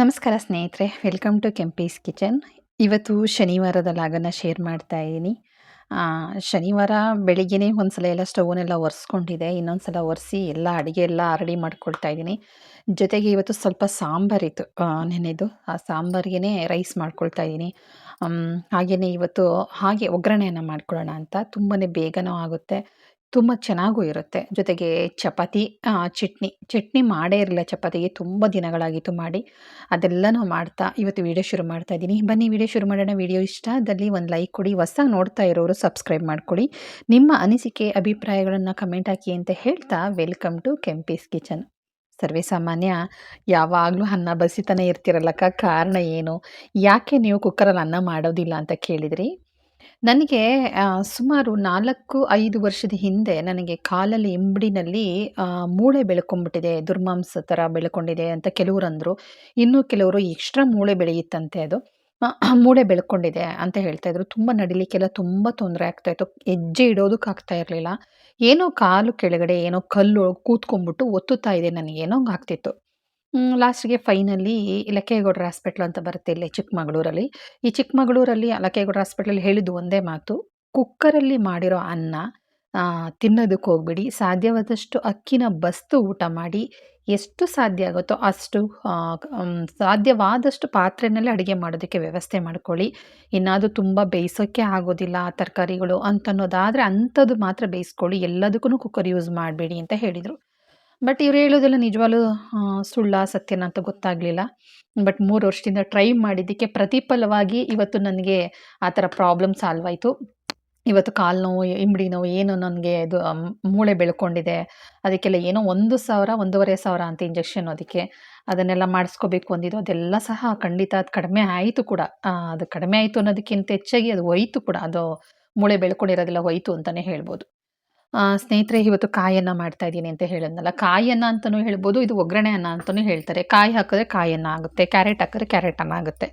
ನಮಸ್ಕಾರ ಸ್ನೇಹಿತರೆ welcome to Kempi's kitchen ಇವತ್ತು ಶನಿವಾರದ ಲಾಗನ್ನು ಶೇರ್ ಮಾಡ್ತಾ ಇದ್ದೀನಿ. ಶನಿವಾರ ಬೆಳಿಗ್ಗೆನೇ ಒಂದ್ಸಲ ಎಲ್ಲ ಸ್ಟೌವನ್ನೆಲ್ಲ ಒರೆಸ್ಕೊಂಡಿದೆ. ಇನ್ನೊಂದು ಸಲ ಒರೆಸಿ ಎಲ್ಲ ಅಡುಗೆ ಎಲ್ಲ ರೆಡಿ ಮಾಡ್ಕೊಳ್ತಾ ಇದ್ದೀನಿ. ಜೊತೆಗೆ ಇವತ್ತು ಸ್ವಲ್ಪ ಸಾಂಬಾರಿತ್ತು ನೆನೆದು ಆ ಸಾಂಬಾರಿಗೇ ರೈಸ್ ಮಾಡ್ಕೊಳ್ತಾ ಇದ್ದೀನಿ. ಹಾಗೆಯೇ ಇವತ್ತು ಹಾಗೆ ಒಗ್ಗರಣೆಯನ್ನು ಮಾಡ್ಕೊಳ್ಳೋಣ ಅಂತ. ತುಂಬಾ ಬೇಗನೂ ಆಗುತ್ತೆ. ತುಂಬ ಚೆನ್ನಾಗೂ ಇರುತ್ತೆ. ಜೊತೆಗೆ ಚಪಾತಿ ಚಟ್ನಿ ಚಟ್ನಿ ಮಾಡೇ ಇರಲಿಲ್ಲ ಚಪಾತಿಗೆ, ತುಂಬ ದಿನಗಳಾಗಿತ್ತು ಮಾಡಿ. ಅದೆಲ್ಲನೂ ಮಾಡ್ತಾ, ಇವತ್ತು ವೀಡಿಯೋ ಶುರು ಮಾಡ್ತಾ ಇದ್ದೀನಿ. ಬನ್ನಿ, ವೀಡಿಯೋ ಶುರು ಮಾಡೋಣ. ವೀಡಿಯೋ ಇಷ್ಟ ಆದಲ್ಲಿ ಒಂದು ಲೈಕ್ ಕೊಡಿ ಹೊಸ ನೋಡ್ತಾ ಇರೋರು ಸಬ್ಸ್ಕ್ರೈಬ್ ಮಾಡ್ಕೊಳ್ಳಿ ನಿಮ್ಮ ಅನಿಸಿಕೆ, ಅಭಿಪ್ರಾಯಗಳನ್ನು ಕಮೆಂಟ್ ಹಾಕಿ ಅಂತ ಹೇಳ್ತಾ, ವೆಲ್ಕಮ್ ಟು ಕೆಂಪೀಸ್ ಕಿಚನ್. ಸರ್ವೇ ಸಾಮಾನ್ಯ, ಯಾವಾಗಲೂ ಅನ್ನ ಬಸಿತಾನೆ ಇರ್ತಿರಲ್ಲಕ್ಕ, ಕಾರಣ ಏನು? ಯಾಕೆ ನೀವು ಕುಕ್ಕರಲ್ಲಿ ಅನ್ನ ಮಾಡೋದಿಲ್ಲ ಅಂತ ಕೇಳಿದ್ರಿ? ನನಗೆ ಸುಮಾರು ನಾಲ್ಕು, ಐದು ವರ್ಷದ ಹಿಂದೆ ನನಗೆ ಕಾಲಲ್ಲಿ ಇಂಬಡಿನಲ್ಲಿ ಮೂಳೆ ಬೆಳ್ಕೊಂಡ್ಬಿಟ್ಟಿದೆ. ದುರ್ಮಾಂಸ ಥರ ಬೆಳ್ಕೊಂಡಿದೆ ಅಂತ ಕೆಲವರು ಅಂದರು ಇನ್ನೂ ಕೆಲವರು ಎಕ್ಸ್ಟ್ರಾ ಮೂಳೆ ಬೆಳೆಯುತ್ತಂತೆ ಅದು. ಮೂಳೆ ಬೆಳ್ಕೊಂಡಿದೆ ಅಂತ ಹೇಳ್ತಾ ಇದ್ರು. ತುಂಬ ನಡಿಲಿಕ್ಕೆಲ್ಲ ತುಂಬ ತೊಂದರೆ ಆಗ್ತಾಯಿತ್ತು ಹೆಜ್ಜೆ ಇಡೋದಕ್ಕಾಗ್ತಾ ಇರಲಿಲ್ಲ. ಏನೋ ಕಾಲು ಕೆಳಗಡೆ ಏನೋ ಕಲ್ಲು ಕೂತ್ಕೊಂಡ್ಬಿಟ್ಟು ಒತ್ತುತ್ತಾ ಇದೆ ನನಗೇನೋ ಲಾಸ್ಟಿಗೆ ಫೈನಲಿ ಲಕ್ಕೇಗೌಡರ ಹಾಸ್ಪಿಟ್ಲ್ ಅಂತ ಬರುತ್ತೆ ಇಲ್ಲಿ ಚಿಕ್ಕಮಗಳೂರಲ್ಲಿ. ಈ ಚಿಕ್ಕಮಗಳೂರಲ್ಲಿ ಲಕ್ಕೇಗೌಡರ ಹಾಸ್ಪಿಟ್ಲಲ್ಲಿ ಹೇಳಿದ್ದು ಒಂದೇ ಮಾತು, ಕುಕ್ಕರಲ್ಲಿ ಮಾಡಿರೋ ಅನ್ನ ತಿನ್ನೋದಕ್ಕೆ ಹೋಗ್ಬಿಡಿ, ಸಾಧ್ಯವಾದಷ್ಟು ಅಕ್ಕಿನ ಬಸ್ತು ಊಟ ಮಾಡಿ, ಎಷ್ಟು ಸಾಧ್ಯ ಆಗುತ್ತೋ ಅಷ್ಟು ಸಾಧ್ಯವಾದಷ್ಟು ಪಾತ್ರೆಯಲ್ಲಿ ಅಡುಗೆ ಮಾಡೋದಕ್ಕೆ ವ್ಯವಸ್ಥೆ ಮಾಡ್ಕೊಳ್ಳಿ. ಇನ್ನಾದರೂ ತುಂಬ ಬೇಯಿಸೋಕ್ಕೆ ಆಗೋದಿಲ್ಲ ತರಕಾರಿಗಳು ಅಂತನ್ನೋದಾದರೆ ಅಂಥದ್ದು ಮಾತ್ರ ಬೇಯಿಸ್ಕೊಳ್ಳಿ, ಎಲ್ಲದಕ್ಕೂ ಕುಕ್ಕರ್ ಯೂಸ್ ಮಾಡಬೇಡಿ ಅಂತ ಹೇಳಿದರು. ಬಟ್ ಇವ್ರು ಹೇಳೋದೆಲ್ಲ ನಿಜವಾಗ್ಲೂ ಸುಳ್ಳ, ಸತ್ಯನ ಅಂತ ಗೊತ್ತಾಗಲಿಲ್ಲ. ಬಟ್ ಮೂರು ವರ್ಷದಿಂದ ಟ್ರೈ ಮಾಡಿದ್ದಕ್ಕೆ ಪ್ರತಿಫಲವಾಗಿ ಇವತ್ತು ನನಗೆ ಆ ಥರ ಪ್ರಾಬ್ಲಮ್ ಸಾಲ್ವ್ ಆಯಿತು. ಇವತ್ತು ಕಾಲು ನೋವು ಇಂಬಡಿ ನೋವು, ಏನು ನನಗೆ ಇದು ಮೂಳೆ ಬೆಳ್ಕೊಂಡಿದೆ. ಅದಕ್ಕೆಲ್ಲ ಏನೋ ಒಂದು ಸಾವಿರ, ಒಂದೂವರೆ ಸಾವಿರ ಅಂತ ಇಂಜೆಕ್ಷನ್ ಅದಕ್ಕೆ. ಅದನ್ನೆಲ್ಲ ಮಾಡಿಸ್ಕೋಬೇಕು ಅಂದಿದ್ದು. ಅದೆಲ್ಲ ಸಹ ಖಂಡಿತ ಅದು ಕಡಿಮೆ ಆಯಿತು ಕೂಡ. ಅದು ಕಡಿಮೆ ಆಯಿತು ಅನ್ನೋದಕ್ಕಿಂತ ಹೆಚ್ಚಾಗಿ ಅದು ಹೋಯ್ತು ಕೂಡ. ಅದು ಮೂಳೆ ಬೆಳ್ಕೊಂಡಿರೋದೆಲ್ಲ ಹೋಯ್ತು ಅಂತಲೇ ಹೇಳ್ಬೋದು. ಸ್ನೇಹಿತರೆ, ಇವತ್ತು ಕಾಯನ್ನ ಮಾಡ್ತಾ ಇದ್ದೀನಿ ಅಂತ ಹೇಳಿದ್ನಲ್ಲ. ಕಾಯನ್ನ ಅಂತಲೂ ಹೇಳ್ಬೋದು, ಇದು ಒಗ್ಗರಣೆ ಅನ್ನ ಅಂತಲೂ ಹೇಳ್ತಾರೆ. ಕಾಯಿ ಹಾಕಿದ್ರೆ ಕಾಯನ್ನ ಆಗುತ್ತೆ, ಕ್ಯಾರೆಟ್ ಹಾಕಿದ್ರೆ ಕ್ಯಾರೆಟ್ ಅನ್ನ ಆಗುತ್ತೆ.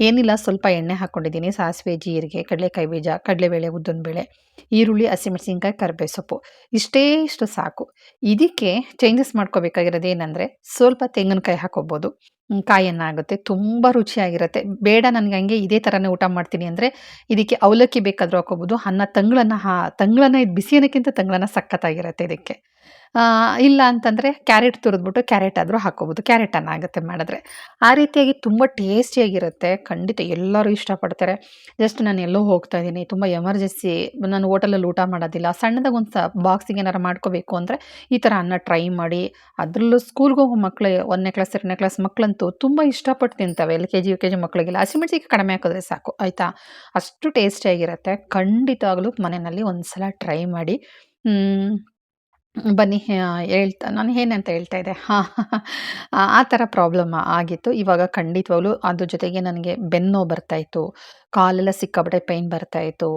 ಏನಿಲ್ಲ, ಸ್ವಲ್ಪ ಎಣ್ಣೆ ಹಾಕ್ಕೊಂಡಿದ್ದೀನಿ ಸಾಸಿವೆ, ಜೀರಿಗೆ, ಕಡಲೆಕಾಯಿ ಬೀಜ, ಕಡಲೆಬೇಳೆ ಬೇಳೆ ಈರುಳ್ಳಿ, ಹಸಿಮೆಣಸಿನ್ಕಾಯಿ ಕರಿಬೇ ಸೊಪ್ಪು ಇಷ್ಟೇ ಇಷ್ಟು ಸಾಕು. ಇದಕ್ಕೆ ಚೇಂಜಸ್ ಮಾಡ್ಕೋಬೇಕಾಗಿರೋದು ಏನಂದರೆ ಸ್ವಲ್ಪ ತೆಂಗಿನಕಾಯಿ ಹಾಕೋಬೋದು. ಕಾಯನ್ನ ಆಗುತ್ತೆ. ತುಂಬ ರುಚಿಯಾಗಿರುತ್ತೆ. ಬೇಡ ನನಗೆ ಹಂಗೆ ಇದೇ ಥರನೇ ಊಟ ಮಾಡ್ತೀನಿ ಅಂದರೆ ಇದಕ್ಕೆ ಅವಲಕ್ಕಿ ಬೇಕಾದರೂ ಹಾಕೋಬೋದು ಅನ್ನ, ತಂಗಳನ್ನ ಹಾ, ತಂಗಳನ್ನ ಇದು ಬಿಸಿ ಅನ್ನಕ್ಕಿಂತ ತಂಗಳನ್ನ ಸಖತ್ತಾಗಿರುತ್ತೆ ಇದಕ್ಕೆ. ಇಲ್ಲ ಅಂತಂದರೆ ಕ್ಯಾರೆಟ್ ತುರಿದ್ಬಿಟ್ಟು ಕ್ಯಾರೆಟ್ ಆದರೂ ಹಾಕೋಬೋದು ಕ್ಯಾರೆಟ್ ಅನ್ನ ಆಗುತ್ತೆ ಮಾಡಿದ್ರೆ. ಆ ರೀತಿಯಾಗಿ ತುಂಬ ಟೇಸ್ಟಿಯಾಗಿರುತ್ತೆ. ಖಂಡಿತ ಎಲ್ಲರೂ ಇಷ್ಟಪಡ್ತಾರೆ. ಜಸ್ಟ್ ನಾನು ಎಲ್ಲೋ ಹೋಗ್ತಾ ಇದ್ದೀನಿ. ತುಂಬ ಎಮರ್ಜೆನ್ಸಿ. ನಾನು ಹೋಟೆಲಲ್ಲಿ ಊಟ ಮಾಡೋದಿಲ್ಲ. ಸಣ್ಣದಾಗಿ ಒಂದು ಸ ಬಾಕ್ಸಿಗೆ ಏನಾರು ಮಾಡ್ಕೋಬೇಕು ಅಂದರೆ ಈ ಥರ ಅನ್ನ ಟ್ರೈ ಮಾಡಿ. ಅದರಲ್ಲೂ ಸ್ಕೂಲ್ಗೆ ಹೋಗೋ ಮಕ್ಕಳು ಒಂದನೇ ಕ್ಲಾಸ್ ಎರಡನೇ ಕ್ಲಾಸ್ ಮಕ್ಕಳಂತೂ ತುಂಬ ಇಷ್ಟಪಟ್ಟು ತಿಂತವೆ. L K G U K G ಮಕ್ಕಳಿಗೆಲ್ಲ ಹಸಿಮೆಣಸಿಗೆ ಕಡಿಮೆ ಹಾಕಿದ್ರೆ ಸಾಕು. ಆಯಿತಾ? ಅಷ್ಟು ಟೇಸ್ಟಿಯಾಗಿರುತ್ತೆ. ಖಂಡಿತವಾಗ್ಲೂ ಮನೆಯಲ್ಲಿ ಒಂದು ಸಲ ಟ್ರೈ ಮಾಡಿ. ಬನ್ನಿ ಹೇಳ್ತಾ, ನಾನು ಏನಂತ ಹೇಳ್ತಾ ಇದ್ದೆ? ಹಾಂ ಆ ಥರ ಪ್ರಾಬ್ಲಮ್ ಆಗಿತ್ತು. ಇವಾಗ ಖಂಡಿತವಾಗ್ಲೂ ಅದ್ರ ಜೊತೆಗೆ ನನಗೆ ಬೆನ್ನು ಬರ್ತಾಯಿತ್ತು ಕಾಲೆಲ್ಲ ಸಿಕ್ಕಾಪಟ್ಟೆ ಪೈನ್ ಬರ್ತಾಯಿತ್ತು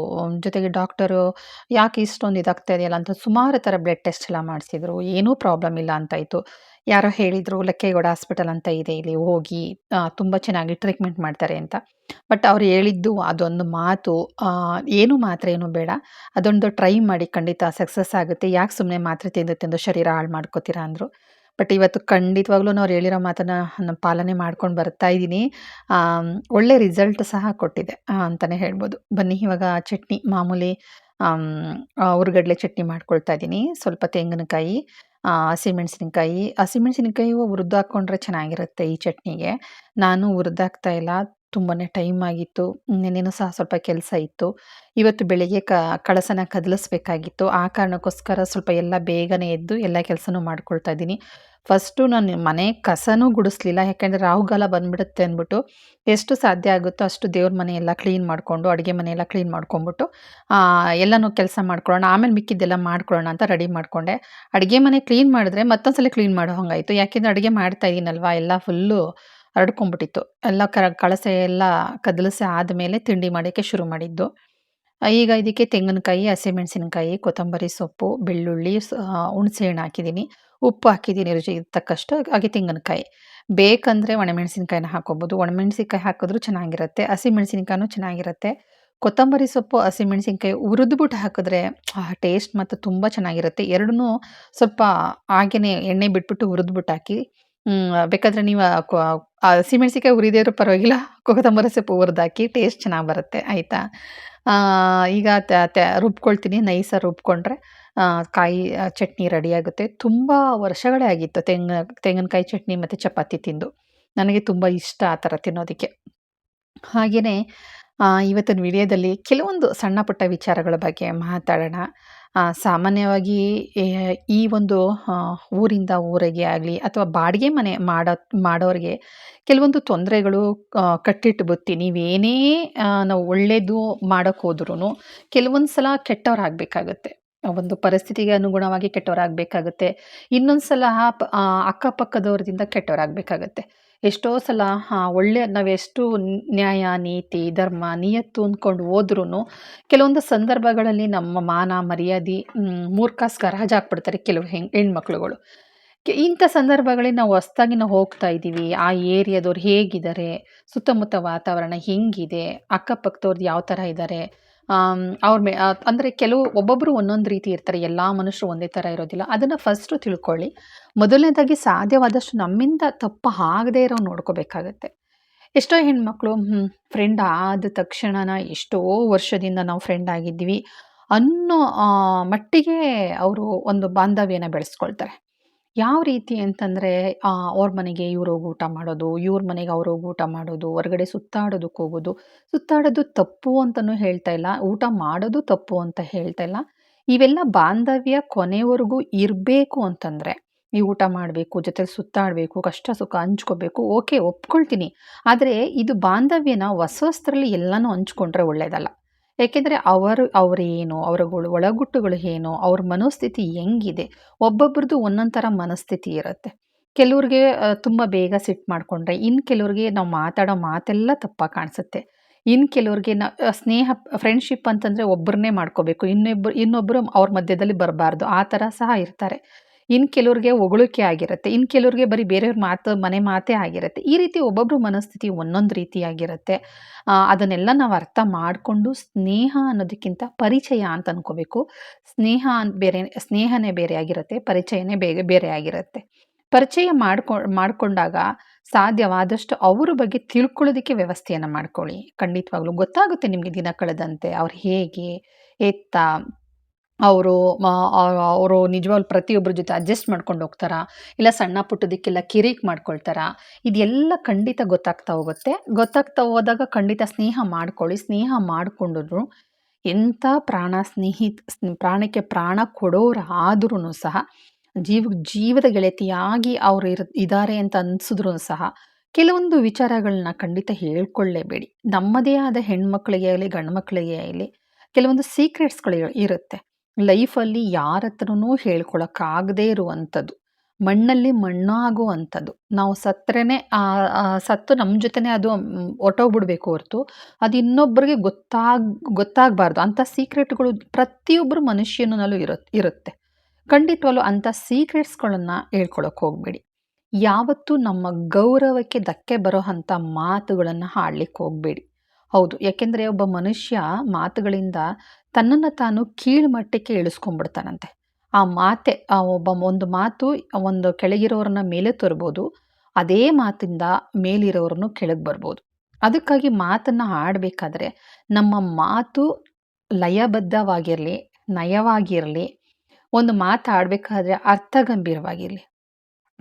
ಜೊತೆಗೆ ಡಾಕ್ಟರು ಯಾಕೆ ಇಷ್ಟೊಂದು ಇದಾಗ್ತಾ ಇದೆಯಲ್ಲ ಅಂತ ಸುಮಾರು ಥರ ಬ್ಲಡ್ ಟೆಸ್ಟ್ ಎಲ್ಲ ಮಾಡಿಸಿದ್ರು. ಏನೂ ಪ್ರಾಬ್ಲಮ್ ಇಲ್ಲ ಅಂತಾಯಿತು ಯಾರೋ ಹೇಳಿದರು ಲಕ್ಕೇಗೌಡ ಹಾಸ್ಪಿಟಲ್ ಅಂತ ಇದೆ, ಇಲ್ಲಿ ಹೋಗಿ ತುಂಬ ಚೆನ್ನಾಗಿ ಟ್ರೀಟ್ಮೆಂಟ್ ಮಾಡ್ತಾರೆ ಅಂತ. ಬಟ್ ಅವ್ರು ಹೇಳಿದ್ದು ಅದೊಂದು ಮಾತು ಏನು ಮಾತ್ರ ಏನು ಬೇಡ. ಅದೊಂದು ಟ್ರೈ ಮಾಡಿ, ಖಂಡಿತ ಸಕ್ಸಸ್ ಆಗುತ್ತೆ. ಯಾಕೆ ಸುಮ್ಮನೆ ಮಾತ್ರೆ ತಿಂದು ತಿಂದು ಶರೀರ ಹಾಳು ಮಾಡ್ಕೋತೀರಾ ಅಂದರು. ಬಟ್ ಇವತ್ತು ಖಂಡಿತವಾಗ್ಲೂ ಅವ್ರು ಹೇಳಿರೋ ಮಾತನ್ನು ಪಾಲನೆ ಮಾಡ್ಕೊಂಡು ಬರ್ತಾ ಇದ್ದೀನಿ. ಒಳ್ಳೆ ರಿಸಲ್ಟ್ ಸಹ ಕೊಟ್ಟಿದೆ ಅಂತಲೇ ಹೇಳ್ಬೋದು. ಬನ್ನಿ, ಇವಾಗ ಚಟ್ನಿ, ಮಾಮೂಲಿ ಉರ್ಗಡ್ಲೆ ಚಟ್ನಿ ಮಾಡ್ಕೊಳ್ತಾ ಇದ್ದೀನಿ. ಸ್ವಲ್ಪ ತೆಂಗಿನಕಾಯಿ ಹಸಿಮೆಣಸಿನ್ಕಾಯಿ ಹಸಿಮೆಣಸಿನಕಾಯಿ ಹುರಿದು ಹಾಕ್ಕೊಂಡ್ರೆ ಚೆನ್ನಾಗಿರುತ್ತೆ ಈ ಚಟ್ನಿಗೆ. ನಾನು ಹುರಿದಾಕ್ತಾ ಇಲ್ಲ. ತುಂಬಾ ಟೈಮ್ ಆಗಿತ್ತು. ನೆನ್ನೆನೂ ಸಹ ಸ್ವಲ್ಪ ಕೆಲಸ ಇತ್ತು. ಇವತ್ತು ಬೆಳಿಗ್ಗೆ ಕ, ಕಳಸನ ಕದಲಿಸ್ಬೇಕಾಗಿತ್ತು. ಆ ಕಾರಣಕ್ಕೋಸ್ಕರ ಸ್ವಲ್ಪ ಎಲ್ಲ ಬೇಗನೆ ಎದ್ದು ಎಲ್ಲ ಕೆಲಸನೂ ಮಾಡ್ಕೊಳ್ತಾ ಇದ್ದೀನಿ. ಫಸ್ಟು ನಾನು ಮನೆ ಕಸನೂ ಗುಡಿಸ್ಲಿಲ್ಲ, ಯಾಕೆಂದರೆ ರಾಹುಗಾಲ ಬಂದ್ಬಿಡುತ್ತೆ ಅಂದ್ಬಿಟ್ಟು ಎಷ್ಟು ಸಾಧ್ಯ ಆಗುತ್ತೋ ಅಷ್ಟು ದೇವ್ರ ಮನೆ ಎಲ್ಲ ಕ್ಲೀನ್ ಮಾಡಿಕೊಂಡು, ಅಡುಗೆ ಮನೆ ಎಲ್ಲ ಕ್ಲೀನ್ ಮಾಡ್ಕೊಂಬಿಟ್ಟು ಎಲ್ಲನೂ ಕೆಲಸ ಮಾಡ್ಕೊಳ್ಳೋಣ, ಆಮೇಲೆ ಮಿಕ್ಕಿದ್ದೆಲ್ಲ ಮಾಡ್ಕೊಳ್ಳೋಣ ಅಂತ ರೆಡಿ ಮಾಡಿಕೊಂಡೆ. ಅಡುಗೆ ಮನೆ ಕ್ಲೀನ್ ಮಾಡಿದ್ರೆ ಮತ್ತೊಂದು ಸಲ ಕ್ಲೀನ್ ಮಾಡೋ ಹಂಗಾಯಿತು. ಯಾಕೆಂದರೆ ಅಡುಗೆ ಮಾಡ್ತಾ ಇದ್ದೀನಲ್ವ ಎಲ್ಲ ಫುಲ್ಲು ಹರಡ್ಕೊಂಬಿಟ್ಟಿತ್ತು ಎಲ್ಲ ಕರ, ಕಳಸೆ ಎಲ್ಲ ಕದಲಿಸಿ ಆದಮೇಲೆ ತಿಂಡಿ ಮಾಡೋಕ್ಕೆ ಶುರು ಮಾಡಿದ್ದು. ಈಗ ಇದಕ್ಕೆ ತೆಂಗಿನಕಾಯಿ, ಹಸಿಮೆಣಸಿನಕಾಯಿ, ಕೊತ್ತಂಬರಿ ಸೊಪ್ಪು, ಬೆಳ್ಳುಳ್ಳಿ ಹುಣಸೆ ಹಣ್ಣು ಹಾಕಿದ್ದೀನಿ. ಉಪ್ಪು ಹಾಕಿದ್ದೀನಿ ರುಚಿಗೆ ತಕ್ಕಷ್ಟು, ಹಾಗೆ ತೆಂಗಿನಕಾಯಿ. ಬೇಕಂದರೆ ಒಣಮೆಣಸಿನಕಾಯಿನ ಹಾಕೋಬೋದು. ಒಣಮೆಣಸಿನಕಾಯಿ ಹಾಕಿದ್ರು ಚೆನ್ನಾಗಿರುತ್ತೆ, ಹಸಿಮೆಣಸಿನಕಾಯಿನೂ ಚೆನ್ನಾಗಿರುತ್ತೆ. ಕೊತ್ತಂಬರಿ ಸೊಪ್ಪು, ಹಸಿಮೆಣಸಿನಕಾಯಿ ಹುರಿದ್ಬಿಟ್ಟು ಹಾಕಿದ್ರೆ, ಆ ಟೇಸ್ಟ್ ಮತ್ತು ತುಂಬ ಚೆನ್ನಾಗಿರುತ್ತೆ. ಎರಡೂ ಸ್ವಲ್ಪ ಹಾಗೆಯೇ ಎಣ್ಣೆ ಬಿಟ್ಬಿಟ್ಟು ಹುರಿದ್ಬಿಟ್ಟು ಹಾಕಿ ಬೇಕಾದರೆ ನೀವು ಹಸಿಮೆಣಸಿಕಾಯಿ ಹುರಿದೇ ಇರೋ ಪರವಾಗಿಲ್ಲ, ಕೊತ್ತಂಬರಿ ಸೊಪ್ಪು ಹುರಿದಾಕಿ ಟೇಸ್ಟ್ ಚೆನ್ನಾಗಿ ಬರುತ್ತೆ. ಆಯಿತಾ? ಈಗ ರುಬ್ಕೊಳ್ತೀನಿ. ನೈಸಾಗಿ ರುಬ್ಕೊಂಡ್ರೆ ಕಾಯಿ ಚಟ್ನಿ ರೆಡಿ ಆಗುತ್ತೆ. ತುಂಬ ವರ್ಷಗಳೇ ಆಗಿತ್ತು ತೆಂಗಿನ ತೆಂಗಿನಕಾಯಿ ಚಟ್ನಿ ಮತ್ತು ಚಪಾತಿ ತಿಂದು. ನನಗೆ ತುಂಬ ಇಷ್ಟ ಆ ಥರ ತಿನ್ನೋದಕ್ಕೆ. ಹಾಗೆಯೇ ಇವತ್ತಿನ ವಿಡಿಯೋದಲ್ಲಿ ಕೆಲವೊಂದು ಸಣ್ಣ ಪುಟ್ಟ ವಿಚಾರಗಳ ಬಗ್ಗೆ ಮಾತಾಡೋಣ. ಸಾಮಾನ್ಯವಾಗಿ ಈ ಒಂದು ಊರಿಂದ ಊರಿಗೆ ಆಗಲಿ ಅಥವಾ ಬಾಡಿಗೆ ಮನೆ ಮಾಡೋ, ಮಾಡೋರಿಗೆ ಕೆಲವೊಂದು ತೊಂದರೆಗಳು ಕಟ್ಟಿಟ್ಟು ಬುತ್ತಿ ನೀವೇನೇ ನಾವು ಒಳ್ಳೆಯದು ಮಾಡೋಕ್ಕೆ ಹೋದ್ರೂ ಕೆಲವೊಂದು ಸಲ ಕೆಟ್ಟವರಾಗಬೇಕಾಗತ್ತೆ. ಒಂದು ಪರಿಸ್ಥಿತಿಗೆ ಅನುಗುಣವಾಗಿ ಕೆಟ್ಟವರಾಗಬೇಕಾಗುತ್ತೆ. ಇನ್ನೊಂದು ಸಲ ಅಕ್ಕಪಕ್ಕದವರದಿಂದ ಕೆಟ್ಟವರಾಗಬೇಕಾಗತ್ತೆ. ಎಷ್ಟೋ ಸಲ ಒಳ್ಳೆ, ನಾವೆಷ್ಟು ನ್ಯಾಯ, ನೀತಿ, ಧರ್ಮ, ನಿಯತ್ತು ಅಂದ್ಕೊಂಡು ಹೋದ್ರೂ ಕೆಲವೊಂದು ಸಂದರ್ಭಗಳಲ್ಲಿ ನಮ್ಮ ಮಾನ, ಮರ್ಯಾದೆ ಮೂರ್ಖಾಸ್ಕರ ಹಾಕ್ಬಿಡ್ತಾರೆ ಕೆಲವು ಹೆಣ್, ಹೆಣ್ಮಕ್ಳುಗಳು. ಇಂಥ ಸಂದರ್ಭಗಳಲ್ಲಿ ನಾವು ಹೊಸ್ದಾಗಿ ನಾವು ಹೋಗ್ತಾ ಇದ್ದೀವಿ. ಆ ಏರಿಯಾದವ್ರು ಹೇಗಿದ್ದಾರೆ? ಸುತ್ತಮುತ್ತ ವಾತಾವರಣ ಹೆಂಗಿದೆ? ಅಕ್ಕಪಕ್ಕದವ್ರದ್ದು ಯಾವ ಥರ ಇದ್ದಾರೆ? ಅವ್ರ ಮೇ ಅಂದರೆ ಕೆಲವು ಒಬ್ಬೊಬ್ಬರು ಒಂದೊಂದು ರೀತಿ ಇರ್ತಾರೆ. ಎಲ್ಲ ಮನುಷ್ಯರು ಒಂದೇ ಥರ ಇರೋದಿಲ್ಲ. ಅದನ್ನು ಫಸ್ಟು ತಿಳ್ಕೊಳ್ಳಿ. ಮೊದಲನೇದಾಗಿ ಸಾಧ್ಯವಾದಷ್ಟು ನಮ್ಮಿಂದ ತಪ್ಪು ಆಗದೇ ಇರೋ ನೋಡ್ಕೋಬೇಕಾಗತ್ತೆ. ಎಷ್ಟೋ ಹೆಣ್ಮಕ್ಳು ಫ್ರೆಂಡ್ ಆದ ತಕ್ಷಣನ ಎಷ್ಟೋ ವರ್ಷದಿಂದ ನಾವು ಫ್ರೆಂಡ್ ಆಗಿದ್ದೀವಿ ಅನ್ನೋ ಮಟ್ಟಿಗೆ ಅವರು ಒಂದು ಬಾಂಧವ್ಯನ ಬೆಳೆಸ್ಕೊಳ್ತಾರೆ. ಯಾವ ರೀತಿ ಅಂತಂದರೆ ಅವ್ರ ಮನೆಗೆ ಇವ್ರು ಹೋಗಿ ಊಟ ಮಾಡೋದು, ಇವ್ರ ಮನೆಗೆ ಅವ್ರು ಹೋಗಿ ಊಟ ಮಾಡೋದು, ಹೊರಗಡೆ ಸುತ್ತಾಡೋದಕ್ಕೆ ಹೋಗೋದು, ಸುತ್ತಾಡೋದು ತಪ್ಪು ಅಂತಲೂ ಹೇಳ್ತಾ ಇಲ್ಲ, ಊಟ ಮಾಡೋದು ತಪ್ಪು ಅಂತ ಹೇಳ್ತಾ ಇಲ್ಲ. ಇವೆಲ್ಲ ಬಾಂಧವ್ಯ ಕೊನೆವರೆಗೂ ಇರಬೇಕು ಅಂತಂದರೆ, ಈ ಊಟ ಮಾಡಬೇಕು, ಜೊತೆಲಿ ಸುತ್ತಾಡಬೇಕು, ಕಷ್ಟ ಸುಖ ಹಂಚ್ಕೋಬೇಕು, ಓಕೆ, ಒಪ್ಕೊಳ್ತೀನಿ. ಆದರೆ ಇದು ಬಾಂಧವ್ಯನ ಹೊಸ ಹೊಸದ್ರಲ್ಲಿ ಎಲ್ಲನೂ ಹಂಚ್ಕೊಂಡ್ರೆ ಒಳ್ಳೆಯದಲ್ಲ ಏಕೆಂದರೆ ಅವರು ಅವರೇನು ಅವರ ಒಳಗುಟ್ಟುಗಳು ಏನು, ಅವ್ರ ಮನೋಸ್ಥಿತಿ ಹೆಂಗಿದೆ, ಒಬ್ಬೊಬ್ರದ್ದು ಒಂದೊಂದು ಥರ ಮನಸ್ಥಿತಿ ಇರುತ್ತೆ. ಕೆಲವ್ರಿಗೆ ತುಂಬ ಬೇಗ ಸಿಟ್ಟು ಮಾಡಿಕೊಂಡ್ರೆ ಇನ್ನು ಕೆಲವ್ರಿಗೆ ನಾವು ಮಾತಾಡೋ ಮಾತೆಲ್ಲ ತಪ್ಪಾಗಿ ಕಾಣಿಸುತ್ತೆ. ಇನ್ನು ಕೆಲವ್ರಿಗೆ ನ ಸ್ನೇಹ, ಫ್ರೆಂಡ್ಶಿಪ್ ಅಂತಂದರೆ ಒಬ್ಬರನ್ನೇ ಮಾಡ್ಕೋಬೇಕು ಇನ್ನೊಬ್ಬರು ಇನ್ನೊಬ್ಬರು ಅವ್ರ ಮಧ್ಯದಲ್ಲಿ ಬರಬಾರ್ದು, ಆ ಥರ ಸಹ ಇರ್ತಾರೆ. ಇನ್ನು ಕೆಲವ್ರಿಗೆ ಹೊಗಳಿಕೆ ಆಗಿರುತ್ತೆ ಇನ್ನು ಕೆಲವ್ರಿಗೆ ಬರೀ ಬೇರೆಯವ್ರ ಮಾತು, ಮನೆ ಮಾತೇ ಆಗಿರುತ್ತೆ. ಈ ರೀತಿ ಒಬ್ಬೊಬ್ಬರು ಮನಸ್ಥಿತಿ ಒಂದೊಂದು ರೀತಿಯಾಗಿರುತ್ತೆ ಅದನ್ನೆಲ್ಲ ನಾವು ಅರ್ಥ ಮಾಡಿಕೊಂಡು ಸ್ನೇಹ ಅನ್ನೋದಕ್ಕಿಂತ ಪರಿಚಯ ಅಂತ ಅನ್ಕೋಬೇಕು. ಸ್ನೇಹ ಬೇರೆ, ಸ್ನೇಹನೇ ಬೇರೆ ಆಗಿರುತ್ತೆ, ಪರಿಚಯನೇ ಬೇರೆ ಬೇರೆ ಆಗಿರುತ್ತೆ. ಪರಿಚಯ ಮಾಡ್ಕೊ, ಮಾಡಿಕೊಂಡಾಗ ಸಾಧ್ಯವಾದಷ್ಟು ಅವರ ಬಗ್ಗೆ ತಿಳ್ಕೊಳ್ಳೋದಕ್ಕೆ ವ್ಯವಸ್ಥೆಯನ್ನು ಮಾಡ್ಕೊಳ್ಳಿ. ಖಂಡಿತವಾಗ್ಲೂ ಗೊತ್ತಾಗುತ್ತೆ ನಿಮಗೆ ದಿನ ಕಳೆದಂತೆ ಅವ್ರು ಹೇಗೆ, ಎತ್ತ ಅವರು ಅವರು ನಿಜವಾಗ್ಲೂ ಪ್ರತಿಯೊಬ್ಬರ ಜೊತೆ ಅಡ್ಜಸ್ಟ್ ಮಾಡ್ಕೊಂಡು ಹೋಗ್ತಾರಾ? ಇಲ್ಲ ಸಣ್ಣ ಪುಟ್ಟದಕ್ಕೆಲ್ಲ ಕಿರಿಕ್ ಮಾಡ್ಕೊಳ್ತಾರಾ? ಇದೆಲ್ಲ ಖಂಡಿತ ಗೊತ್ತಾಗ್ತಾ ಹೋಗುತ್ತೆ. ಗೊತ್ತಾಗ್ತಾ ಹೋದಾಗ ಖಂಡಿತ ಸ್ನೇಹ ಮಾಡ್ಕೊಳ್ಳಿ. ಸ್ನೇಹ ಮಾಡಿಕೊಂಡ್ರು ಎಂಥ ಪ್ರಾಣ ಸ್ನೇಹಿತ, ಸ್ನ್- ಪ್ರಾಣಕ್ಕೆ ಪ್ರಾಣ ಕೊಡೋರಾದ್ರೂ ಸಹ, ಜೀವ, ಜೀವದ ಗೆಳತಿಯಾಗಿ ಅವರು ಇರ್ ಇದ್ದಾರೆ ಅಂತ ಅನಿಸಿದ್ರು ಸಹ ಕೆಲವೊಂದು ವಿಚಾರಗಳನ್ನ ಖಂಡಿತ ಹೇಳ್ಕೊಳ್ಳೇಬೇಡಿ. ನಮ್ಮದೇ ಆದ ಹೆಣ್ಮಕ್ಳಿಗೆ ಆಗಲಿ ಗಂಡು ಮಕ್ಕಳಿಗೆ ಆಗಲಿ, ಕೆಲವೊಂದು ಸೀಕ್ರೆಟ್ಸ್ಗಳು ಇರುತ್ತೆ. ಲೈಫಲ್ಲಿ ಯಾರ ಹತ್ರನೂ ಹೇಳ್ಕೊಳಕ್ಕಾಗದೇ ಇರುವಂಥದ್ದು. ಮಣ್ಣಲ್ಲಿ ಮಣ್ಣಾಗುವಂಥದ್ದು. ನಾವು ಸತ್ತರೇನೆ ಸತ್ತು ನಮ್ಮ ಜೊತೆನೇ ಅದು ಒಟ್ಟೋಗ್ಬಿಡ್ಬೇಕು ಹೊರತು ಅದು ಇನ್ನೊಬ್ಬರಿಗೆ ಗೊತ್ತಾಗ್, ಗೊತ್ತಾಗಬಾರ್ದು. ಅಂಥ ಸೀಕ್ರೆಟ್ಗಳು ಪ್ರತಿಯೊಬ್ಬರು ಮನುಷ್ಯನಲ್ಲೂ ಇರುತ್ತೆ ಇರುತ್ತೆ. ಖಂಡಿತವಾಗ್ಲೂ ಅಂಥ ಸೀಕ್ರೆಟ್ಸ್ಗಳನ್ನು ಹೇಳ್ಕೊಳಕ್ಕೆ ಹೋಗಬೇಡಿ. ಯಾವತ್ತೂ ನಮ್ಮ ಗೌರವಕ್ಕೆ ಧಕ್ಕೆ ಬರೋ ಅಂಥ ಮಾತುಗಳನ್ನು ಹಾಡಲಿಕ್ಕೆ ಹೋಗಬೇಡಿ. ಹೌದು. ಯಾಕೆಂದರೆ ಒಬ್ಬ ಮನುಷ್ಯ ಮಾತುಗಳಿಂದ ತನ್ನನ್ನು ತಾನು ಕೀಳ್ಮಟ್ಟಕ್ಕೆ ಇಳಿಸ್ಕೊಂಡ್ಬಿಡ್ತಾನಂತೆ. ಆ ಮಾತೆ, ಆ ಒಬ್ಬ ಒಂದು ಮಾತು ಒಂದು ಕೆಳಗಿರೋರನ್ನ ಮೇಲೆ ತರ್ಬೋದು, ಅದೇ ಮಾತಿಂದ ಮೇಲಿರೋರನ್ನು ಕೆಳಗೆ ಬರ್ಬೋದು. ಅದಕ್ಕಾಗಿ ಮಾತನ್ನು ಆಡಬೇಕಾದ್ರೆ ನಮ್ಮ ಮಾತು ಲಯಬದ್ಧವಾಗಿರಲಿ, ನಯವಾಗಿರಲಿ, ಒಂದು ಮಾತು ಆಡಬೇಕಾದ್ರೆ ಅರ್ಥಗಂಭೀರವಾಗಿರಲಿ.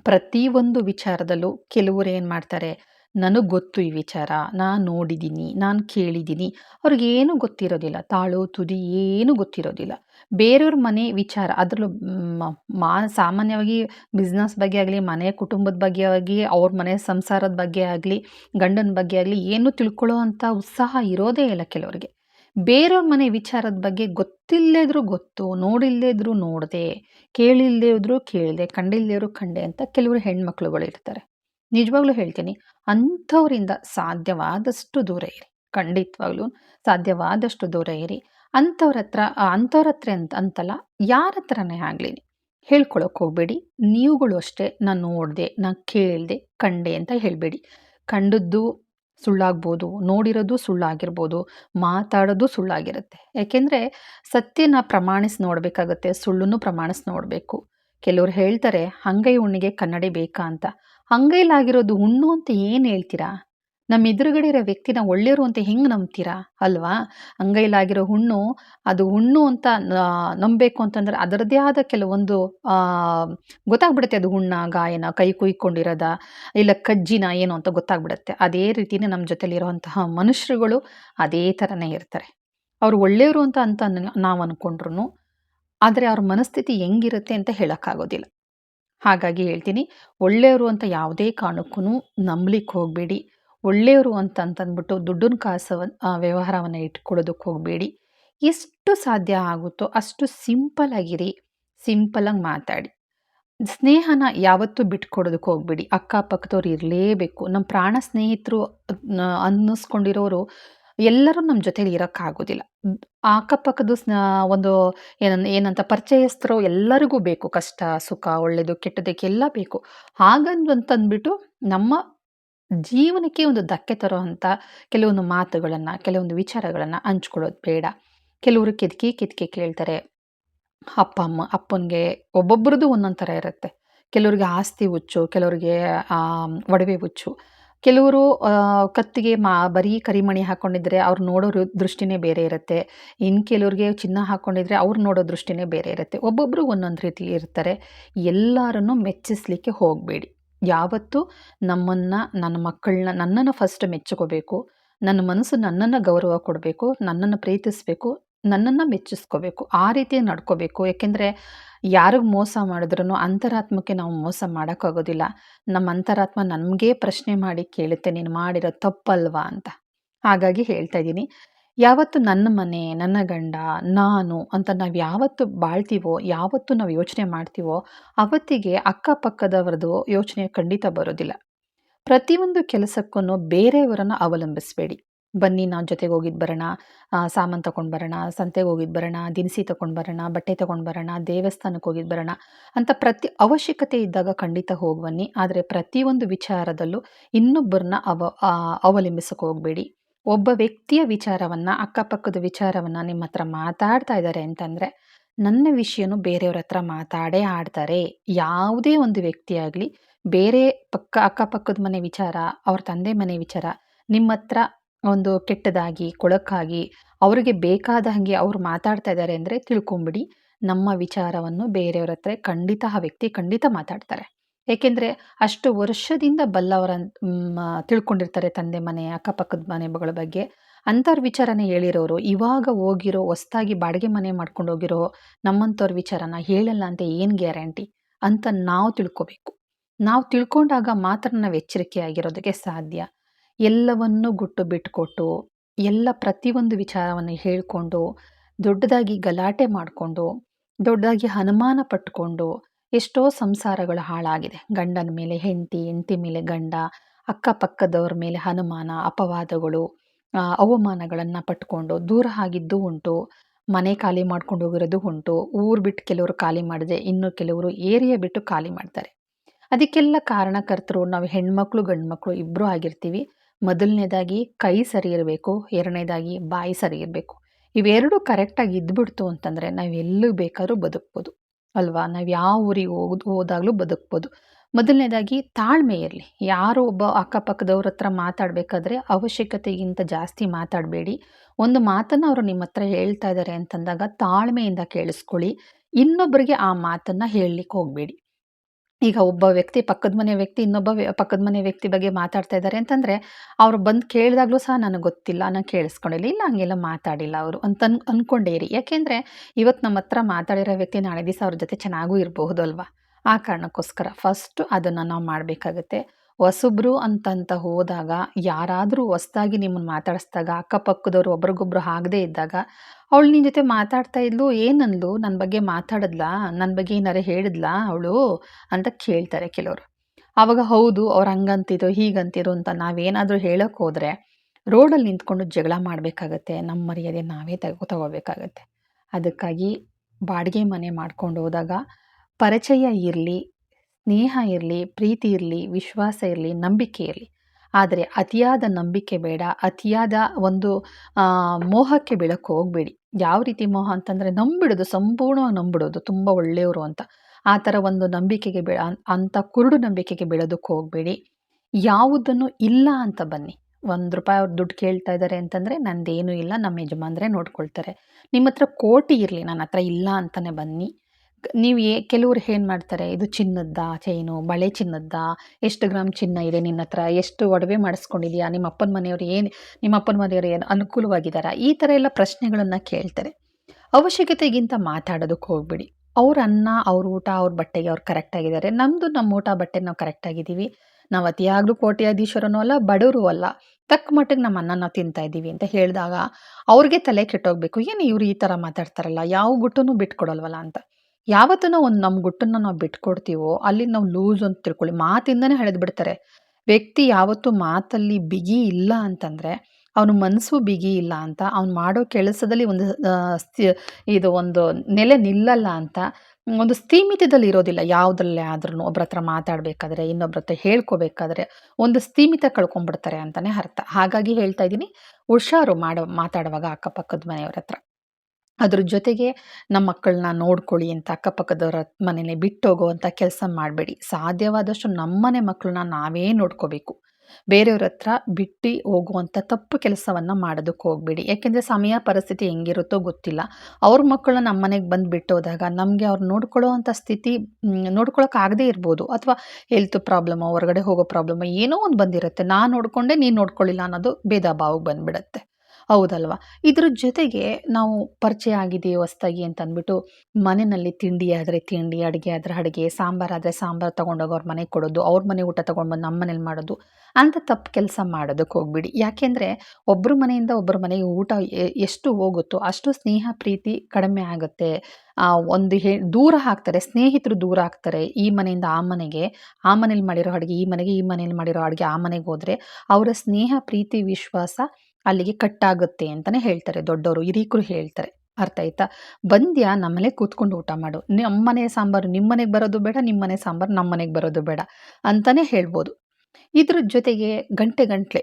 ಪ್ರತಿಯೊಂದು ವಿಚಾರದಲ್ಲೂ ಕೆಲವರು ಏನು ಮಾಡ್ತಾರೆ ನನಗೆ ಗೊತ್ತು ಈ ವಿಚಾರ. ನಾನು ನೋಡಿದ್ದೀನಿ, ನಾನು ಕೇಳಿದ್ದೀನಿ. ಅವ್ರಿಗೇನು ಗೊತ್ತಿರೋದಿಲ್ಲ. ತಾಳು, ತುದಿ ಏನೂ ಗೊತ್ತಿರೋದಿಲ್ಲ. ಬೇರೆಯವ್ರ ಮನೆ ವಿಚಾರ, ಅದರಲ್ಲೂ ಮಾ ಸಾಮಾನ್ಯವಾಗಿ ಬಿಸ್ನೆಸ್ ಬಗ್ಗೆ ಆಗಲಿ, ಮನೆ ಕುಟುಂಬದ ಬಗ್ಗೆ ಆಗಲಿ, ಅವ್ರ ಮನೆ ಸಂಸಾರದ ಬಗ್ಗೆ ಆಗಲಿ, ಗಂಡನ ಬಗ್ಗೆ ಆಗಲಿ, ಏನು ತಿಳ್ಕೊಳ್ಳೋ ಅಂಥ ಉತ್ಸಾಹ ಇರೋದೇ ಇಲ್ಲ ಕೆಲವರಿಗೆ. ಬೇರೆಯವ್ರ ಮನೆ ವಿಚಾರದ ಬಗ್ಗೆ ಗೊತ್ತಿಲ್ಲದ್ರೂ ಗೊತ್ತು ನೋಡಿಲ್ಲದೇ ನೋಡದೆ ಕೇಳಿಲ್ಲದೆ ಇದ್ರೂ ಕೇಳಿದೆ ಕಂಡಿಲ್ಲದೇ ಇದ್ರೂ ಕಂಡೆ ಅಂತ ಕೆಲವರು ಹೆಣ್ಮಕ್ಳುಗಳು ಇರ್ತಾರೆ ನಿಜವಾಗ್ಲೂ ಹೇಳ್ತೀನಿ, ಅಂಥವರಿಂದ ಸಾಧ್ಯವಾದಷ್ಟು ದೂರ ಇರಿ. ಖಂಡಿತವಾಗ್ಲೂ ಸಾಧ್ಯವಾದಷ್ಟು ದೂರ ಇರಿ. ಅಂಥವ್ರ ಹತ್ರ ಅಂಥವ್ರ ಹತ್ರ ಅಂತ, ಅಂತಲ್ಲ, ಯಾರ ಹತ್ರನೇ ಆಗಲಿ ಹೇಳ್ಕೊಳಕ್ಕೆ ಹೋಗಬೇಡಿ. ನೀವುಗಳು ಅಷ್ಟೇ ನಾನು ನೋಡಿದೆ, ನಾನು ಕೇಳಿದೆ, ಕಂಡೆ ಅಂತ ಹೇಳಬೇಡಿ. ಕಂಡದ್ದು ಸುಳ್ಳಾಗ್ಬೋದು, ನೋಡಿರೋದು ಸುಳ್ಳಾಗಿರ್ಬೋದು, ಮಾತಾಡೋದು ಸುಳ್ಳಾಗಿರುತ್ತೆ. ಯಾಕೆಂದರೆ ಸತ್ಯನ ಪ್ರಮಾಣಿಸಿ ನೋಡಬೇಕಾಗತ್ತೆ, ಸುಳ್ಳನ್ನು ಪ್ರಮಾಣಿಸಿ ನೋಡಬೇಕು. ಕೆಲವ್ರು ಹೇಳ್ತಾರೆ, ಹಂಗೈ ಉಣ್ಣಿಗೆ ಕನ್ನಡಿ ಬೇಕಾ? ಅಂತ. ಅಂಗೈಲಾಗಿರೋದು ಹುಣ್ಣು ಅಂತ ಏನು ಹೇಳ್ತೀರಾ? ನಮ್ಮ ಎದುರುಗಡೆ ಇರೋ ವ್ಯಕ್ತಿನ ಒಳ್ಳೆಯವರು ಅಂತ ಹೆಂಗೆ ನಂಬ್ತೀರಾ? ಅಲ್ವಾ? ಅಂಗೈಲಾಗಿರೋ ಹುಣ್ಣು, ಅದು ಹುಣ್ಣು ಅಂತ ನಂಬಬೇಕು ಅಂತಂದ್ರೆ ಅದರದ್ದೇ ಆದ ಕೆಲವೊಂದು ಗೊತ್ತಾಗ್ಬಿಡುತ್ತೆ ಅದು ಹುಣ್ಣ, ಗಾಯನ, ಕೈ ಕುಯ್ಕೊಂಡಿರೋದ, ಇಲ್ಲ ಕಜ್ಜಿನ ಏನು ಅಂತ ಗೊತ್ತಾಗ್ಬಿಡುತ್ತೆ. ಅದೇ ರೀತಿನೇ ನಮ್ಮ ಜೊತೆಲಿರುವಂತಹ ಮನುಷ್ಯರುಗಳು ಅದೇ ಥರನೇ ಇರ್ತಾರೆ. ಅವ್ರು ಒಳ್ಳೆಯವರು ಅಂತ ಅಂತ ನಾವು ಅಂದ್ಕೊಂಡ್ರು ಆದರೆ ಅವ್ರ ಮನಸ್ಥಿತಿ ಹೆಂಗಿರುತ್ತೆ ಅಂತ ಹೇಳೋಕ್ಕಾಗೋದಿಲ್ಲ. ಹಾಗಾಗಿ ಹೇಳ್ತೀನಿ, ಒಳ್ಳೆಯವರು ಅಂತ ಯಾವುದೇ ಕಾರಣಕ್ಕೂ ನಂಬಲಿಕ್ಕೆ ಹೋಗಬೇಡಿ. ಒಳ್ಳೆಯವರು ಅಂತ ಅಂತಂದ್ಬಿಟ್ಟು ದುಡ್ಡನ್ನ ಕಾಸು ವ್ಯವಹಾರವನ್ನು ಇಟ್ಕೊಳ್ಳೋದಕ್ಕೆ ಹೋಗಬೇಡಿ. ಎಷ್ಟು ಸಾಧ್ಯ ಆಗುತ್ತೋ ಅಷ್ಟು ಸಿಂಪಲ್ ಆಗಿರಿ. ಸಿಂಪಲಾಗಿ ಮಾತಾಡಿ. ಸ್ನೇಹನ ಯಾವತ್ತೂ ಬಿಟ್ಕೊಡೋದಕ್ಕೆ ಹೋಗಬೇಡಿ ಅಕ್ಕಪಕ್ಕದವ್ರು ಇರಲೇಬೇಕು. ನಮ್ಮ ಪ್ರಾಣ ಸ್ನೇಹಿತರು ಅನ್ನಿಸ್ಕೊಂಡಿರೋರು ಎಲ್ಲರೂ ನಮ್ಮ ಜೊತೆಲಿ ಇರೋಕ್ಕಾಗೋದಿಲ್ಲ. ಅಕ್ಕಪಕ್ಕದ ಒಂದು ಏನನ್ ಏನಂತ ಪರಿಚಯಸ್ಥರು ಎಲ್ಲರಿಗೂ ಬೇಕು. ಕಷ್ಟ, ಸುಖ, ಒಳ್ಳೆಯದು, ಕೆಟ್ಟದಕ್ಕೆ ಎಲ್ಲ ಬೇಕು. ಹಾಗಂತಂದ್ಬಿಟ್ಟು ನಮ್ಮ ಜೀವನಕ್ಕೆ ಒಂದು ಧಕ್ಕೆ ತರುವಂಥ ಕೆಲವೊಂದು ಮಾತುಗಳನ್ನು ಕೆಲವೊಂದು ವಿಚಾರಗಳನ್ನು ಹಂಚ್ಕೊಳ್ಳೋದು ಬೇಡ. ಕೆಲವರು ಕಿದಕಿ ಕಿದಕಿ ಕೇಳ್ತಾರೆ. ಅಪ್ಪ ಅಮ್ಮ ಅಪ್ಪನಿಗೆ ಒಬ್ಬೊಬ್ರದ್ದು ಒಂದೊಂದು ಥರ ಇರುತ್ತೆ. ಕೆಲವ್ರಿಗೆ ಆಸ್ತಿ ಹುಚ್ಚು, ಕೆಲವ್ರಿಗೆ ಒಡವೆ ಹುಚ್ಚು. ಕೆಲವರು ಕತ್ತಿಗೆ ಮಾ, ಬರೀ ಕರಿಮಣಿ ಹಾಕ್ಕೊಂಡಿದ್ರೆ ಅವ್ರು ನೋಡೋ ದೃಷ್ಟಿನೇ ಬೇರೆ ಇರುತ್ತೆ. ಇನ್ನು ಕೆಲವ್ರಿಗೆ ಚಿನ್ನ ಹಾಕ್ಕೊಂಡಿದ್ರೆ ಅವ್ರು ನೋಡೋ ದೃಷ್ಟಿನೇ ಬೇರೆ ಇರುತ್ತೆ. ಒಬ್ಬೊಬ್ಬರು ಒಂದೊಂದು ರೀತಿ ಇರ್ತಾರೆ. ಎಲ್ಲರನ್ನು ಮೆಚ್ಚಿಸ್ಲಿಕ್ಕೆ ಹೋಗಬೇಡಿ. ಯಾವತ್ತೂ ನಮ್ಮನ್ನು, ನನ್ನ ಮಕ್ಕಳನ್ನ ನನ್ನನ್ನು ಫಸ್ಟ್ ಮೆಚ್ಚಿಕೋಬೇಕು ನನ್ನ ಮನಸ್ಸು ನನ್ನನ್ನು ಗೌರವ ಕೊಡಬೇಕು, ನನ್ನನ್ನು ಪ್ರೀತಿಸಬೇಕು ನನ್ನನ್ನು ಮೆಚ್ಚಿಸ್ಕೋಬೇಕು, ಆ ರೀತಿ ನಡ್ಕೋಬೇಕು. ಯಾಕೆಂದರೆ ಯಾರಿಗೆ ಮೋಸ ಮಾಡಿದ್ರೂ ಅಂತರಾತ್ಮಕ್ಕೆ ನಾವು ಮೋಸ ಮಾಡೋಕ್ಕಾಗೋದಿಲ್ಲ. ನಮ್ಮ ಅಂತರಾತ್ಮ ನಮಗೆ ಪ್ರಶ್ನೆ ಮಾಡಿ ಕೇಳುತ್ತೆ, ನೀನು ಮಾಡಿರೋ ತಪ್ಪಲ್ವಾ ಅಂತ. ಹಾಗಾಗಿ ಹೇಳ್ತಾ ಇದ್ದೀನಿ. ಯಾವತ್ತು ನನ್ನ ಮನೆ, ನನ್ನ ಗಂಡ, ನಾನು ಅಂತ ನಾವು ಯಾವತ್ತು ಬಾಳ್ತೀವೋ, ಯಾವತ್ತು ನಾವು ಯೋಚನೆ ಮಾಡ್ತೀವೋ, ಅವತ್ತಿಗೆ ಅಕ್ಕಪಕ್ಕದವರದು ಯೋಚನೆ ಖಂಡಿತ ಬರೋದಿಲ್ಲ. ಪ್ರತಿಯೊಂದು ಕೆಲಸಕ್ಕೂ ಬೇರೆಯವರನ್ನು ಅವಲಂಬಿಸಬೇಡಿ. ಬನ್ನಿ ನಾನು ಜೊತೆಗೆ ಹೋಗಿದ್ದು ಬರೋಣ ಸಾಮಾನು ತೊಗೊಂಡು ಬರೋಣ, ಸಂತೆಗೆ ಹೋಗಿದ್ದು ಬರೋಣ, ದಿನಸಿ ತೊಗೊಂಡು ಬರೋಣ, ಬಟ್ಟೆ ತೊಗೊಂಡು ಬರೋಣ ದೇವಸ್ಥಾನಕ್ಕೆ ಹೋಗಿದ್ದು ಬರೋಣ ಅಂತ ಪ್ರತಿ ಅವಶ್ಯಕತೆ ಇದ್ದಾಗ ಖಂಡಿತ ಹೋಗಿ ಬನ್ನಿ. ಆದರೆ ಪ್ರತಿಯೊಂದು ವಿಚಾರದಲ್ಲೂ ಇನ್ನೊಬ್ಬರನ್ನ ಅವ ಅವಲಂಬಿಸಕ್ಕೆ ಹೋಗಬೇಡಿ. ಒಬ್ಬ ವ್ಯಕ್ತಿಯ ವಿಚಾರವನ್ನು, ಅಕ್ಕಪಕ್ಕದ ವಿಚಾರವನ್ನು ನಿಮ್ಮ ಹತ್ರ ಮಾತಾಡ್ತಾ ಇದ್ದಾರೆ ಅಂತಂದರೆ ನನ್ನ ವಿಷಯನೂ ಬೇರೆಯವ್ರ ಹತ್ರ ಮಾತಾಡೇ ಆಡ್ತಾರೆ. ಯಾವುದೇ ಒಂದು ವ್ಯಕ್ತಿ ಆಗಲಿ, ಬೇರೆ ಪಕ್ಕ, ಅಕ್ಕಪಕ್ಕದ ಮನೆ ವಿಚಾರ, ಅವ್ರ ತಂದೆ ಮನೆ ವಿಚಾರ ನಿಮ್ಮ ಹತ್ರ ಒಂದು ಕೆಟ್ಟದಾಗಿ, ಕೊಳಕಾಗಿ ಅವರಿಗೆ ಬೇಕಾದ ಹಾಗೆ ಅವ್ರು ಮಾತಾಡ್ತಾ ಇದ್ದಾರೆ ಅಂದರೆ ತಿಳ್ಕೊಂಬಿಡಿ. ನಮ್ಮ ವಿಚಾರವನ್ನು ಬೇರೆಯವ್ರ ಹತ್ರ ಖಂಡಿತ ಆ ವ್ಯಕ್ತಿ ಖಂಡಿತ ಮಾತಾಡ್ತಾರೆ. ಏಕೆಂದರೆ ಅಷ್ಟು ವರ್ಷದಿಂದ ಬಲ್ಲವರ ತಿಳ್ಕೊಂಡಿರ್ತಾರೆ ತಂದೆ ಮನೆ, ಅಕ್ಕಪಕ್ಕದ ಮನೆಗಳ ಬಗ್ಗೆ. ಅಂಥವ್ರ ವಿಚಾರನೇ ಹೇಳಿರೋರು, ಇವಾಗ ಹೋಗಿರೋ ಹೊಸ್ದಾಗಿ ಬಾಡಿಗೆ ಮನೆ ಮಾಡ್ಕೊಂಡು ಹೋಗಿರೋ ನಮ್ಮಂಥವ್ರ ವಿಚಾರನ ಹೇಳಲ್ಲ ಅಂತ ಏನು ಗ್ಯಾರಂಟಿ? ಅಂತ ನಾವು ತಿಳ್ಕೊಬೇಕು. ನಾವು ತಿಳ್ಕೊಂಡಾಗ ಮಾತ್ರ ನಾವು ಎಚ್ಚರಿಕೆಯಾಗಿರೋದಕ್ಕೆ ಸಾಧ್ಯ. ಎಲ್ಲವನ್ನೂ ಗುಟ್ಟು ಬಿಟ್ಕೊಟ್ಟು, ಎಲ್ಲ ಪ್ರತಿಯೊಂದು ವಿಚಾರವನ್ನು ಹೇಳಿಕೊಂಡು, ದೊಡ್ಡದಾಗಿ ಗಲಾಟೆ ಮಾಡಿಕೊಂಡು, ದೊಡ್ಡದಾಗಿ ಅನುಮಾನ ಪಟ್ಟುಕೊಂಡು ಎಷ್ಟೋ ಸಂಸಾರಗಳು ಹಾಳಾಗಿದೆ. ಗಂಡನ ಮೇಲೆ ಹೆಂಡತಿ ಹೆಂಡತಿ ಮೇಲೆ ಗಂಡ, ಅಕ್ಕಪಕ್ಕದವ್ರ ಮೇಲೆ ಅನುಮಾನ, ಅಪವಾದಗಳು ಅವಮಾನಗಳನ್ನು ಪಟ್ಕೊಂಡು ದೂರ ಆಗಿದ್ದು ಉಂಟು, ಮನೆ ಖಾಲಿ ಮಾಡ್ಕೊಂಡು ಹೋಗಿರೋದು ಉಂಟು, ಊರು ಬಿಟ್ಟು ಕೆಲವರು ಖಾಲಿ ಮಾಡಿದೆ, ಇನ್ನು ಕೆಲವರು ಏರಿಯಾ ಬಿಟ್ಟು ಖಾಲಿ ಮಾಡ್ತಾರೆ. ಅದಕ್ಕೆಲ್ಲ ಕಾರಣಕರ್ತರು, ನಾವು ಹೆಣ್ಮಕ್ಳು ಗಂಡು ಮಕ್ಕಳು ಇಬ್ಬರೂ ಆಗಿರ್ತೀವಿ. ಮೊದಲನೇದಾಗಿ ಕೈ ಸರಿ ಇರಬೇಕು, ಎರಡನೇದಾಗಿ ಬಾಯಿ ಸರಿ ಇರಬೇಕು. ಇವೆರಡು ಕರೆಕ್ಟಾಗಿ ಇದ್ಬಿಡ್ತು ಅಂತಂದರೆ ನಾವು ಎಲ್ಲೂ ಬೇಕಾದ್ರೂ ಬದುಕ್ಬೋದು, ಅಲ್ವಾ? ನಾವು ಯಾವ ಊರಿಗೆ ಹೋಗ್ ಹೋದಾಗಲೂ ಬದುಕ್ಬೋದು. ಮೊದಲನೇದಾಗಿ ತಾಳ್ಮೆ ಇರಲಿ. ಯಾರೋ ಒಬ್ಬ ಅಕ್ಕಪಕ್ಕದವ್ರ ಹತ್ರ ಮಾತಾಡಬೇಕಾದ್ರೆ ಅವಶ್ಯಕತೆಗಿಂತ ಜಾಸ್ತಿ ಮಾತಾಡಬೇಡಿ. ಒಂದು ಮಾತನ್ನು ಅವರು ನಿಮ್ಮ ಹತ್ರ ಹೇಳ್ತಾ ಇದ್ದಾರೆ ಅಂತಂದಾಗ ತಾಳ್ಮೆಯಿಂದ ಕೇಳಿಸ್ಕೊಳ್ಳಿ. ಇನ್ನೊಬ್ಬರಿಗೆ ಆ ಮಾತನ್ನು ಹೇಳಲಿಕ್ಕೆ ಹೋಗಬೇಡಿ. ಈಗ ಒಬ್ಬ ವ್ಯಕ್ತಿ, ಪಕ್ಕದ ಮನೆ ವ್ಯಕ್ತಿ, ಇನ್ನೊಬ್ಬ ಪಕ್ಕದ ಮನೆ ವ್ಯಕ್ತಿ ಬಗ್ಗೆ ಮಾತಾಡ್ತಾ ಇದ್ದಾರೆ ಅಂತಂದರೆ, ಅವ್ರು ಬಂದು ಕೇಳಿದಾಗಲೂ ಸಹ ನನಗೆ ಗೊತ್ತಿಲ್ಲ, ನಾನು ಕೇಳಿಸ್ಕೊಂಡಿಲ್ಲ, ಇಲ್ಲ ಹಂಗೆಲ್ಲ ಮಾತಾಡಿಲ್ಲ ಅವರು ಅಂತ ಅನ್ ಅಂದ್ಕೊಂಡೇ ಇರಿ ಯಾಕೆಂದರೆ ಇವತ್ತು ನಮ್ಮ ಹತ್ರ ಮಾತಾಡಿರೋ ವ್ಯಕ್ತಿ ನಾಳೆ ದಿವಸ ಅವ್ರ ಜೊತೆ ಚೆನ್ನಾಗೂ ಇರಬಹುದು ಅಲ್ವಾ ಆ ಕಾರಣಕ್ಕೋಸ್ಕರ ಫಸ್ಟು ಅದನ್ನು ನಾವು ಮಾಡಬೇಕಾಗತ್ತೆ. ಹೊಸಬ್ರು ಅಂತಂತ ಹೋದಾಗ, ಯಾರಾದರೂ ಹೊಸ್ದಾಗಿ ನಿಮ್ಮನ್ನು ಮಾತಾಡಿಸ್ದಾಗ, ಅಕ್ಕಪಕ್ಕದವ್ರು ಒಬ್ರಿಗೊಬ್ರು ಆಗದೇ ಇದ್ದಾಗ, ಅವಳು ನಿನ್ನ ಜೊತೆ ಮಾತಾಡ್ತಾ ಇದ್ಲು, ಏನಂದ್ಲು? ನನ್ನ ಬಗ್ಗೆ ಮಾತಾಡಿದ್ಲಾ? ನನ್ನ ಬಗ್ಗೆ ಏನಾರು ಹೇಳಿದ್ಲಾ ಅವಳು? ಅಂತ ಕೇಳ್ತಾರೆ ಕೆಲವರು. ಆವಾಗ ಹೌದು, ಅವ್ರು ಹಂಗಂತಿದ್ರು ಹೀಗಂತಿದ್ರು ಅಂತ ನಾವೇನಾದರೂ ಹೇಳೋಕ್ಕೆ ಹೋದರೆ ರೋಡಲ್ಲಿ ನಿಂತ್ಕೊಂಡು ಜಗಳ ಮಾಡಬೇಕಾಗತ್ತೆ ನಮ್ಮ ಮರ್ಯಾದೆ ನಾವೇ ತಗೋ, ತಗೋಬೇಕಾಗತ್ತೆ. ಅದಕ್ಕಾಗಿ ಬಾಡಿಗೆ ಮನೆ ಮಾಡ್ಕೊಂಡು ಹೋದಾಗ, ಪರಿಚಯ ಇರಲಿ ಸ್ನೇಹ ಇರಲಿ, ಪ್ರೀತಿ ಇರಲಿ, ವಿಶ್ವಾಸ ಇರಲಿ, ನಂಬಿಕೆ ಇರಲಿ. ಆದರೆ ಅತಿಯಾದ ನಂಬಿಕೆ ಬೇಡ, ಅತಿಯಾದ ಒಂದು ಮೋಹಕ್ಕೆ ಬೀಳಕ್ಕೆ ಹೋಗಬೇಡಿ. ಯಾವ ರೀತಿ ಮೋಹ ಅಂತಂದರೆ ನಂಬಿಡೋದು, ಸಂಪೂರ್ಣವಾಗಿ ನಂಬಿಡೋದು, ತುಂಬ ಒಳ್ಳೆಯವರು ಅಂತ. ಆ ಥರ ಒಂದು ನಂಬಿಕೆಗೆ ಬೀಳ ಅಂಥ ಕುರುಡು ನಂಬಿಕೆಗೆ ಬೀಳೋದಕ್ಕೆ ಹೋಗಬೇಡಿ. ಯಾವುದನ್ನು ಇಲ್ಲ ಅಂತ ಬನ್ನಿ. ಒಂದು ರೂಪಾಯಿ ಅವ್ರು ದುಡ್ಡು ಕೇಳ್ತಾ ಇದ್ದಾರೆ ಅಂತಂದರೆ ನಂದೇನೂ ಇಲ್ಲ, ನಮ್ಮ ಯಜಮಾನ್ರೆ ನೋಡ್ಕೊಳ್ತಾರೆ. ನಿಮ್ಮ ಹತ್ರ ಕೋಟಿ ಇರಲಿ, ನನ್ನ ಹತ್ರ ಇಲ್ಲ ಅಂತಲೇ ಬನ್ನಿ. ನೀವು ಏ ಕೆಲವ್ರು ಏನು ಮಾಡ್ತಾರೆ? ಇದು ಚಿನ್ನದ್ದ, ಚೈನು, ಬಳೆ ಚಿನ್ನದ್ದ, ಎಷ್ಟು ಗ್ರಾಮ್ ಚಿನ್ನ ಇದೆ ನಿನ್ನ ಹತ್ರ? ಎಷ್ಟು ಒಡವೆ ಮಾಡಿಸ್ಕೊಂಡಿದ್ಯಾ? ನಿಮ್ಮ ಅಪ್ಪನ ಮನೆಯವರು ಏನು, ನಿಮ್ಮ ಅಪ್ಪನ ಮನೆಯವರು ಏನು ಅನುಕೂಲವಾಗಿದ್ದಾರಾ ಈ ಥರ ಎಲ್ಲ ಪ್ರಶ್ನೆಗಳನ್ನು ಕೇಳ್ತಾರೆ. ಅವಶ್ಯಕತೆಗಿಂತ ಮಾತಾಡೋದಕ್ಕೆ ಹೋಗ್ಬಿಡಿ. ಅವ್ರ ಅನ್ನ, ಅವ್ರ ಊಟ, ಅವ್ರ ಬಟ್ಟೆಗೆ ಅವ್ರು ಕರೆಕ್ಟಾಗಿದ್ದಾರೆ ನಮ್ಮದು ನಮ್ಮ ಊಟ, ಬಟ್ಟೆ ನಾವು ಕರೆಕ್ಟಾಗಿದ್ದೀವಿ ನಾವು ಅತಿಯಾಗಲೂ ಕೋಟ್ಯಾಧೀಶ್ವರನೂ ಅಲ್ಲ, ಬಡವರು ಅಲ್ಲ. ತಕ್ಕ ಮಟ್ಟಿಗೆ ನಮ್ಮ ಅನ್ನ ನಾವು ತಿಂತಾ ಇದ್ದೀವಿ ಅಂತ ಹೇಳಿದಾಗ ಅವ್ರಿಗೆ ತಲೆ ಕೆಟ್ಟೋಗ್ಬೇಕು. ಏನು ಇವರು ಈ ಥರ ಮಾತಾಡ್ತಾರಲ್ಲ? ಯಾವ ಗುಟ್ಟನ್ನು ಬಿಟ್ಕೊಡಲ್ವಲ್ಲ ಅಂತ. ಯಾವತ್ತೂ ನಾವು ಒಂದು ನಮ್ಮ ಗುಟ್ಟನ್ನು ನಾವು ಬಿಟ್ಕೊಡ್ತೀವೋ, ಅಲ್ಲಿ ನಾವು ಲೂಸ್ ಅಂತ ತಿಳ್ಕೊಳ್ಳಿ. ಮಾತಿಂದನೇ ಎಳೆದು ಬಿಡ್ತಾರೆ. ವ್ಯಕ್ತಿ ಯಾವತ್ತೂ ಮಾತಲ್ಲಿ ಬಿಗಿ ಇಲ್ಲ ಅಂತಂದರೆ, ಅವನ ಮನಸ್ಸು ಬಿಗಿ ಇಲ್ಲ ಅಂತ, ಅವ್ನು ಮಾಡೋ ಕೆಲಸದಲ್ಲಿ ಒಂದು ಇದು ಒಂದು ನೆಲೆ ನಿಲ್ಲಲ್ಲ ಅಂತ, ಒಂದು ಸ್ಥೀಮಿತದಲ್ಲಿ ಇರೋದಿಲ್ಲ. ಯಾವುದ್ರಲ್ಲೇ ಆದ್ರೂ ಒಬ್ರ ಹತ್ರ ಮಾತಾಡಬೇಕಾದ್ರೆ, ಇನ್ನೊಬ್ರ ಹತ್ರ ಹೇಳ್ಕೋಬೇಕಾದ್ರೆ, ಒಂದು ಸ್ಥೀಮಿತ ಕಳ್ಕೊಂಡ್ಬಿಡ್ತಾರೆ ಅಂತಲೇ ಅರ್ಥ. ಹಾಗಾಗಿ ಹೇಳ್ತಾ ಇದ್ದೀನಿ, ಹುಷಾರು ಮಾಡೋ, ಮಾತಾಡುವಾಗ ಅಕ್ಕಪಕ್ಕದ ಮನೆಯವ್ರ ಹತ್ರ. ಅದ್ರ ಜೊತೆಗೆ ನಮ್ಮ ಮಕ್ಕಳನ್ನ ನೋಡ್ಕೊಳ್ಳಿ ಅಂತ ಅಕ್ಕಪಕ್ಕದವ್ರ ಮನೇಲಿ ಬಿಟ್ಟು ಹೋಗುವಂಥ ಕೆಲಸ ಮಾಡಬೇಡಿ. ಸಾಧ್ಯವಾದಷ್ಟು ನಮ್ಮನೆ ಮಕ್ಕಳನ್ನ ನಾವೇ ನೋಡ್ಕೋಬೇಕು. ಬೇರೆಯವ್ರ ಹತ್ರ ಬಿಟ್ಟು ಹೋಗುವಂಥ ತಪ್ಪು ಕೆಲಸವನ್ನು ಮಾಡೋದಕ್ಕೆ ಹೋಗಬೇಡಿ. ಯಾಕೆಂದರೆ ಸಮಯ, ಪರಿಸ್ಥಿತಿ ಹೆಂಗಿರುತ್ತೋ ಗೊತ್ತಿಲ್ಲ. ಅವ್ರ ಮಕ್ಕಳನ್ನ ನಮ್ಮ ಮನೆಗೆ ಬಂದು ಬಿಟ್ಟೋದಾಗ ನಮಗೆ ಅವ್ರು ನೋಡ್ಕೊಳ್ಳೋವಂಥ ಸ್ಥಿತಿ ನೋಡ್ಕೊಳ್ಳೋಕ್ಕಾಗದೇ ಇರ್ಬೋದು. ಅಥವಾ ಹೆಲ್ತ್ ಪ್ರಾಬ್ಲಮ್ಮು ಹೊರಗಡೆ ಹೋಗೋ ಪ್ರಾಬ್ಲಮ್ಮು ಏನೋ ಒಂದು ಬಂದಿರುತ್ತೆ. ನಾನು ನೋಡಿಕೊಂಡೆ, ನೀನು ನೋಡ್ಕೊಳ್ಳಿಲ್ಲ ಅನ್ನೋದು ಭೇದ ಭಾವಕ್ಕೆ ಬಂದುಬಿಡುತ್ತೆ. ಹೌದಲ್ವಾ? ಇದ್ರ ಜೊತೆಗೆ ನಾವು ಪರಿಚಯ ಆಗಿದ್ದೀವಿ ಹೊಸ್ತಾಗಿ ಅಂತ ಅಂದ್ಬಿಟ್ಟು ಮನೆಯಲ್ಲಿ ತಿಂಡಿ ಆದರೆ ತಿಂಡಿ, ಅಡುಗೆ ಆದರೆ ಅಡುಗೆ ಸಾಂಬಾರಾದರೆ ಸಾಂಬಾರು ತೊಗೊಂಡೋಗಿ ಅವ್ರ ಮನೆಗೆ ಕೊಡೋದು, ಅವ್ರ ಮನೆ ಊಟ ತೊಗೊಂಡು ಬಂದು ನಮ್ಮ ಮನೇಲಿ ಮಾಡೋದು ಅಂತ ತಪ್ಪು ಕೆಲಸ ಮಾಡೋದಕ್ಕೆ ಹೋಗ್ಬಿಡಿ. ಯಾಕೆಂದರೆ ಒಬ್ಬರು ಮನೆಯಿಂದ ಒಬ್ಬರ ಮನೆಗೆ ಊಟ ಎಷ್ಟು ಹೋಗುತ್ತೋ ಅಷ್ಟು ಸ್ನೇಹ ಪ್ರೀತಿ ಕಡಿಮೆ ಆಗುತ್ತೆ. ಒಂದು ಹೇ, ದೂರ ಹಾಕ್ತಾರೆ, ಸ್ನೇಹಿತರು ದೂರ ಹಾಕ್ತಾರೆ. ಈ ಮನೆಯಿಂದ ಆ ಮನೆಗೆ, ಆ ಮನೇಲಿ ಮಾಡಿರೋ ಅಡುಗೆ, ಈ ಮನೆಗೆ ಈ ಮನೇಲಿ ಮಾಡಿರೋ ಅಡುಗೆ, ಆ ಮನೆಗೆ ಹೋದರೆ ಅವರ ಸ್ನೇಹ, ಪ್ರೀತಿ, ವಿಶ್ವಾಸ ಅಲ್ಲಿಗೆ ಕಟ್ಟಾಗುತ್ತೆ ಅಂತಲೇ ಹೇಳ್ತಾರೆ. ದೊಡ್ಡವರು ಹಿರೀಕರು ಹೇಳ್ತಾರೆ. ಅರ್ಥ ಆಯ್ತಾ? ಬಂದ್ಯಾ, ನಮ್ಮನೆ ಕೂತ್ಕೊಂಡು ಊಟ ಮಾಡು. ನಮ್ಮನೆ ಸಾಂಬಾರು ನಿಮ್ಮ ಮನೆಗೆ ಬರೋದು ಬೇಡ, ನಿಮ್ಮನೆ ಸಾಂಬಾರು ನಮ್ಮನೆಗೆ ಬರೋದು ಬೇಡ ಅಂತಲೇ ಹೇಳ್ಬೋದು. ಇದ್ರ ಜೊತೆಗೆ ಗಂಟೆ ಗಂಟ್ಲೆ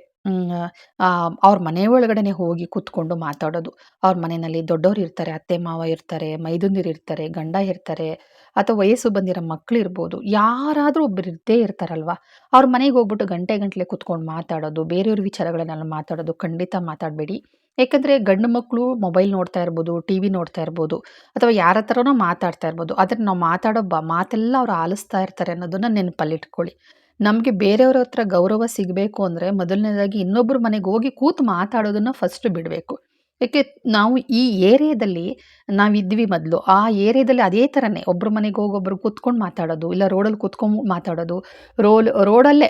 ಅವ್ರ ಮನೆ ಒಳಗಡೆನೆ ಹೋಗಿ ಕೂತ್ಕೊಂಡು ಮಾತಾಡೋದು. ಅವ್ರ ಮನೆಯಲ್ಲಿ ದೊಡ್ಡವ್ರು ಇರ್ತಾರೆ, ಅತ್ತೆ, ಮಾವ ಇರ್ತಾರೆ, ಮೈದುಂದಿರು ಇರ್ತಾರೆ, ಗಂಡ ಇರ್ತಾರೆ ಅಥವಾ ವಯಸ್ಸು ಬಂದಿರೋ ಇರ್ಬೋದು, ಯಾರಾದರೂ ಒಬ್ಬರು ಇದ್ದೇ ಇರ್ತಾರಲ್ವ? ಅವ್ರ ಮನೆಗೆ ಹೋಗ್ಬಿಟ್ಟು ಗಂಟೆ ಗಂಟಲೆ ಕೂತ್ಕೊಂಡು ಮಾತಾಡೋದು, ಬೇರೆಯವ್ರ ವಿಚಾರಗಳನ್ನೆಲ್ಲ ಮಾತಾಡೋದು ಖಂಡಿತ ಮಾತಾಡಬೇಡಿ. ಯಾಕಂದ್ರೆ ಗಂಡು ಮಕ್ಕಳು ಮೊಬೈಲ್ ನೋಡ್ತಾ ಇರ್ಬೋದು, ಟಿ ವಿ ನೋಡ್ತಾ ಇರ್ಬೋದು ಅಥವಾ ಯಾರ ಹತ್ರನೋ ಮಾತಾಡ್ತಾ ಇರ್ಬೋದು ಆದರೆ ನಾವು ಮಾತಾಡೋ ಬ, ಮಾತೆಲ್ಲ ಅವ್ರು ಆಲಿಸ್ತಾ ಇರ್ತಾರೆ ಅನ್ನೋದನ್ನು ನೆನಪಲ್ಲಿಟ್ಕೊಳ್ಳಿ ನಮಗೆ ಬೇರೆಯವ್ರ ಹತ್ರ ಗೌರವ ಸಿಗಬೇಕು ಅಂದರೆ ಮೊದಲನೇದಾಗಿ ಇನ್ನೊಬ್ಬರ ಮನೆಗೆ ಹೋಗಿ ಕೂತು ಮಾತಾಡೋದನ್ನು ಫಸ್ಟ್ ಬಿಡಬೇಕು. ಯಾಕೆ ನಾವು ಈ ಏರಿಯಾದಲ್ಲಿ ನಾವಿದ್ವಿ ಮೊದಲು, ಆ ಏರಿಯಾದಲ್ಲಿ ಅದೇ ಥರನೇ ಒಬ್ಬರ ಮನೆಗೆ ಹೋಗಿ ಒಬ್ಬರು ಕೂತ್ಕೊಂಡು ಮಾತಾಡೋದು, ಇಲ್ಲ ರೋಡಲ್ಲಿ ಕೂತ್ಕೊಂಡು ಮಾತಾಡೋದು, ರೋಲ್ ರೋಡಲ್ಲೇ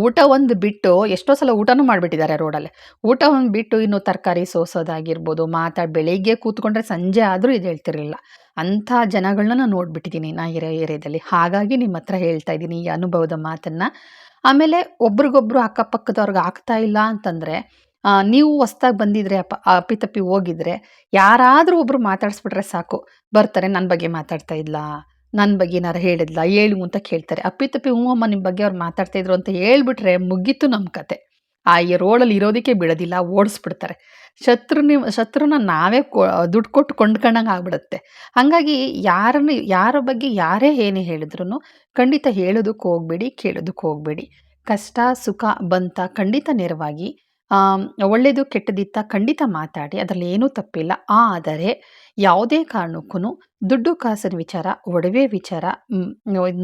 ಊಟ ಒಂದು ಬಿಟ್ಟು ಎಷ್ಟೋ ಸಲ ಊಟನೂ ಮಾಡಿಬಿಟ್ಟಿದ್ದಾರೆ ರೋಡಲ್ಲಿ. ಊಟ ಒಂದು ಬಿಟ್ಟು ಇನ್ನು ತರಕಾರಿ ಸೋಸೋದಾಗಿರ್ಬೋದು ಮಾತಾಡಿ ಬೆಳಿಗ್ಗೆ ಕೂತ್ಕೊಂಡ್ರೆ ಸಂಜೆ ಆದರೂ ಇದು ಹೇಳ್ತಿರಲಿಲ್ಲ. ಅಂಥ ಜನಗಳನ್ನ ನಾನು ನೋಡ್ಬಿಟ್ಟಿದ್ದೀನಿ ನಾ ಇರೋ ಏರಿಯಾದಲ್ಲಿ. ಹಾಗಾಗಿ ನಿಮ್ಮ ಹತ್ರ ಹೇಳ್ತಾ ಇದ್ದೀನಿ ಈ ಅನುಭವದ ಮಾತನ್ನು. ಆಮೇಲೆ ಒಬ್ರಿಗೊಬ್ರು ಅಕ್ಕಪಕ್ಕದವ್ರಿಗೆ ಆಗ್ತಾ ಇಲ್ಲ ಅಂತಂದರೆ ನೀವು ಹೊಸ್ದಾಗಿ ಬಂದಿದ್ರೆ ಅಪ್ಪ ಅಪ್ಪಿತಪ್ಪಿ ಹೋಗಿದ್ರೆ, ಯಾರಾದರೂ ಒಬ್ಬರು ಮಾತಾಡಿಸ್ಬಿಟ್ರೆ ಸಾಕು. ಬರ್ತಾರೆ ನನ್ನ ಬಗ್ಗೆ ಮಾತಾಡ್ತಾ ಇಲ್ಲ ನನ್ನ ಬಗ್ಗೆ ಏನಾರು ಹೇಳಿದ್ಲ? ಹೇಳು ಅಂತ ಕೇಳ್ತಾರೆ. ಅಪ್ಪಿತಪ್ಪಿ ಹ್ಞೂ ಅಮ್ಮ ನಿಮ್ಮ ಬಗ್ಗೆ ಅವ್ರು ಮಾತಾಡ್ತಾ ಇದ್ರು ಅಂತ ಹೇಳ್ಬಿಟ್ರೆ ಮುಗೀತು ನಮ್ಮ ಕತೆ. ಆ ಈ ರೋಡಲ್ಲಿ ಇರೋದಕ್ಕೆ ಬಿಡೋದಿಲ್ಲ, ಓಡಿಸ್ಬಿಡ್ತಾರೆ. ಶತ್ರು ನಿಮ್ಮ ಶತ್ರುನ ನಾವೇ ದುಡ್ಡು ಕೊಟ್ಟು ಕೊಂಡ್ಕೊಂಡಂಗೆ ಆಗ್ಬಿಡುತ್ತೆ. ಹಾಗಾಗಿ ಯಾರನ್ನು, ಯಾರ ಬಗ್ಗೆ ಯಾರೇ ಏನೇ ಹೇಳಿದ್ರು ಖಂಡಿತ ಹೇಳೋದಕ್ಕೆ ಹೋಗಬೇಡಿ, ಕೇಳೋದಕ್ಕೆ ಹೋಗಬೇಡಿ. ಕಷ್ಟ, ಸುಖ ಬಂತ ಖಂಡಿತ ನೇರವಾಗಿ ಒಳ್ಳೆಯದು ಕೆಟ್ಟದಿತ್ತ ಖಂಡಿತ ಮಾತಾಡಿ, ಅದರಲ್ಲಿ ಏನೂ ತಪ್ಪಿಲ್ಲ. ಆದರೆ ಯಾವುದೇ ಕಾರಣಕ್ಕೂ ದುಡ್ಡು ಕಾಸಿನ ವಿಚಾರ, ಒಡವೆ ವಿಚಾರ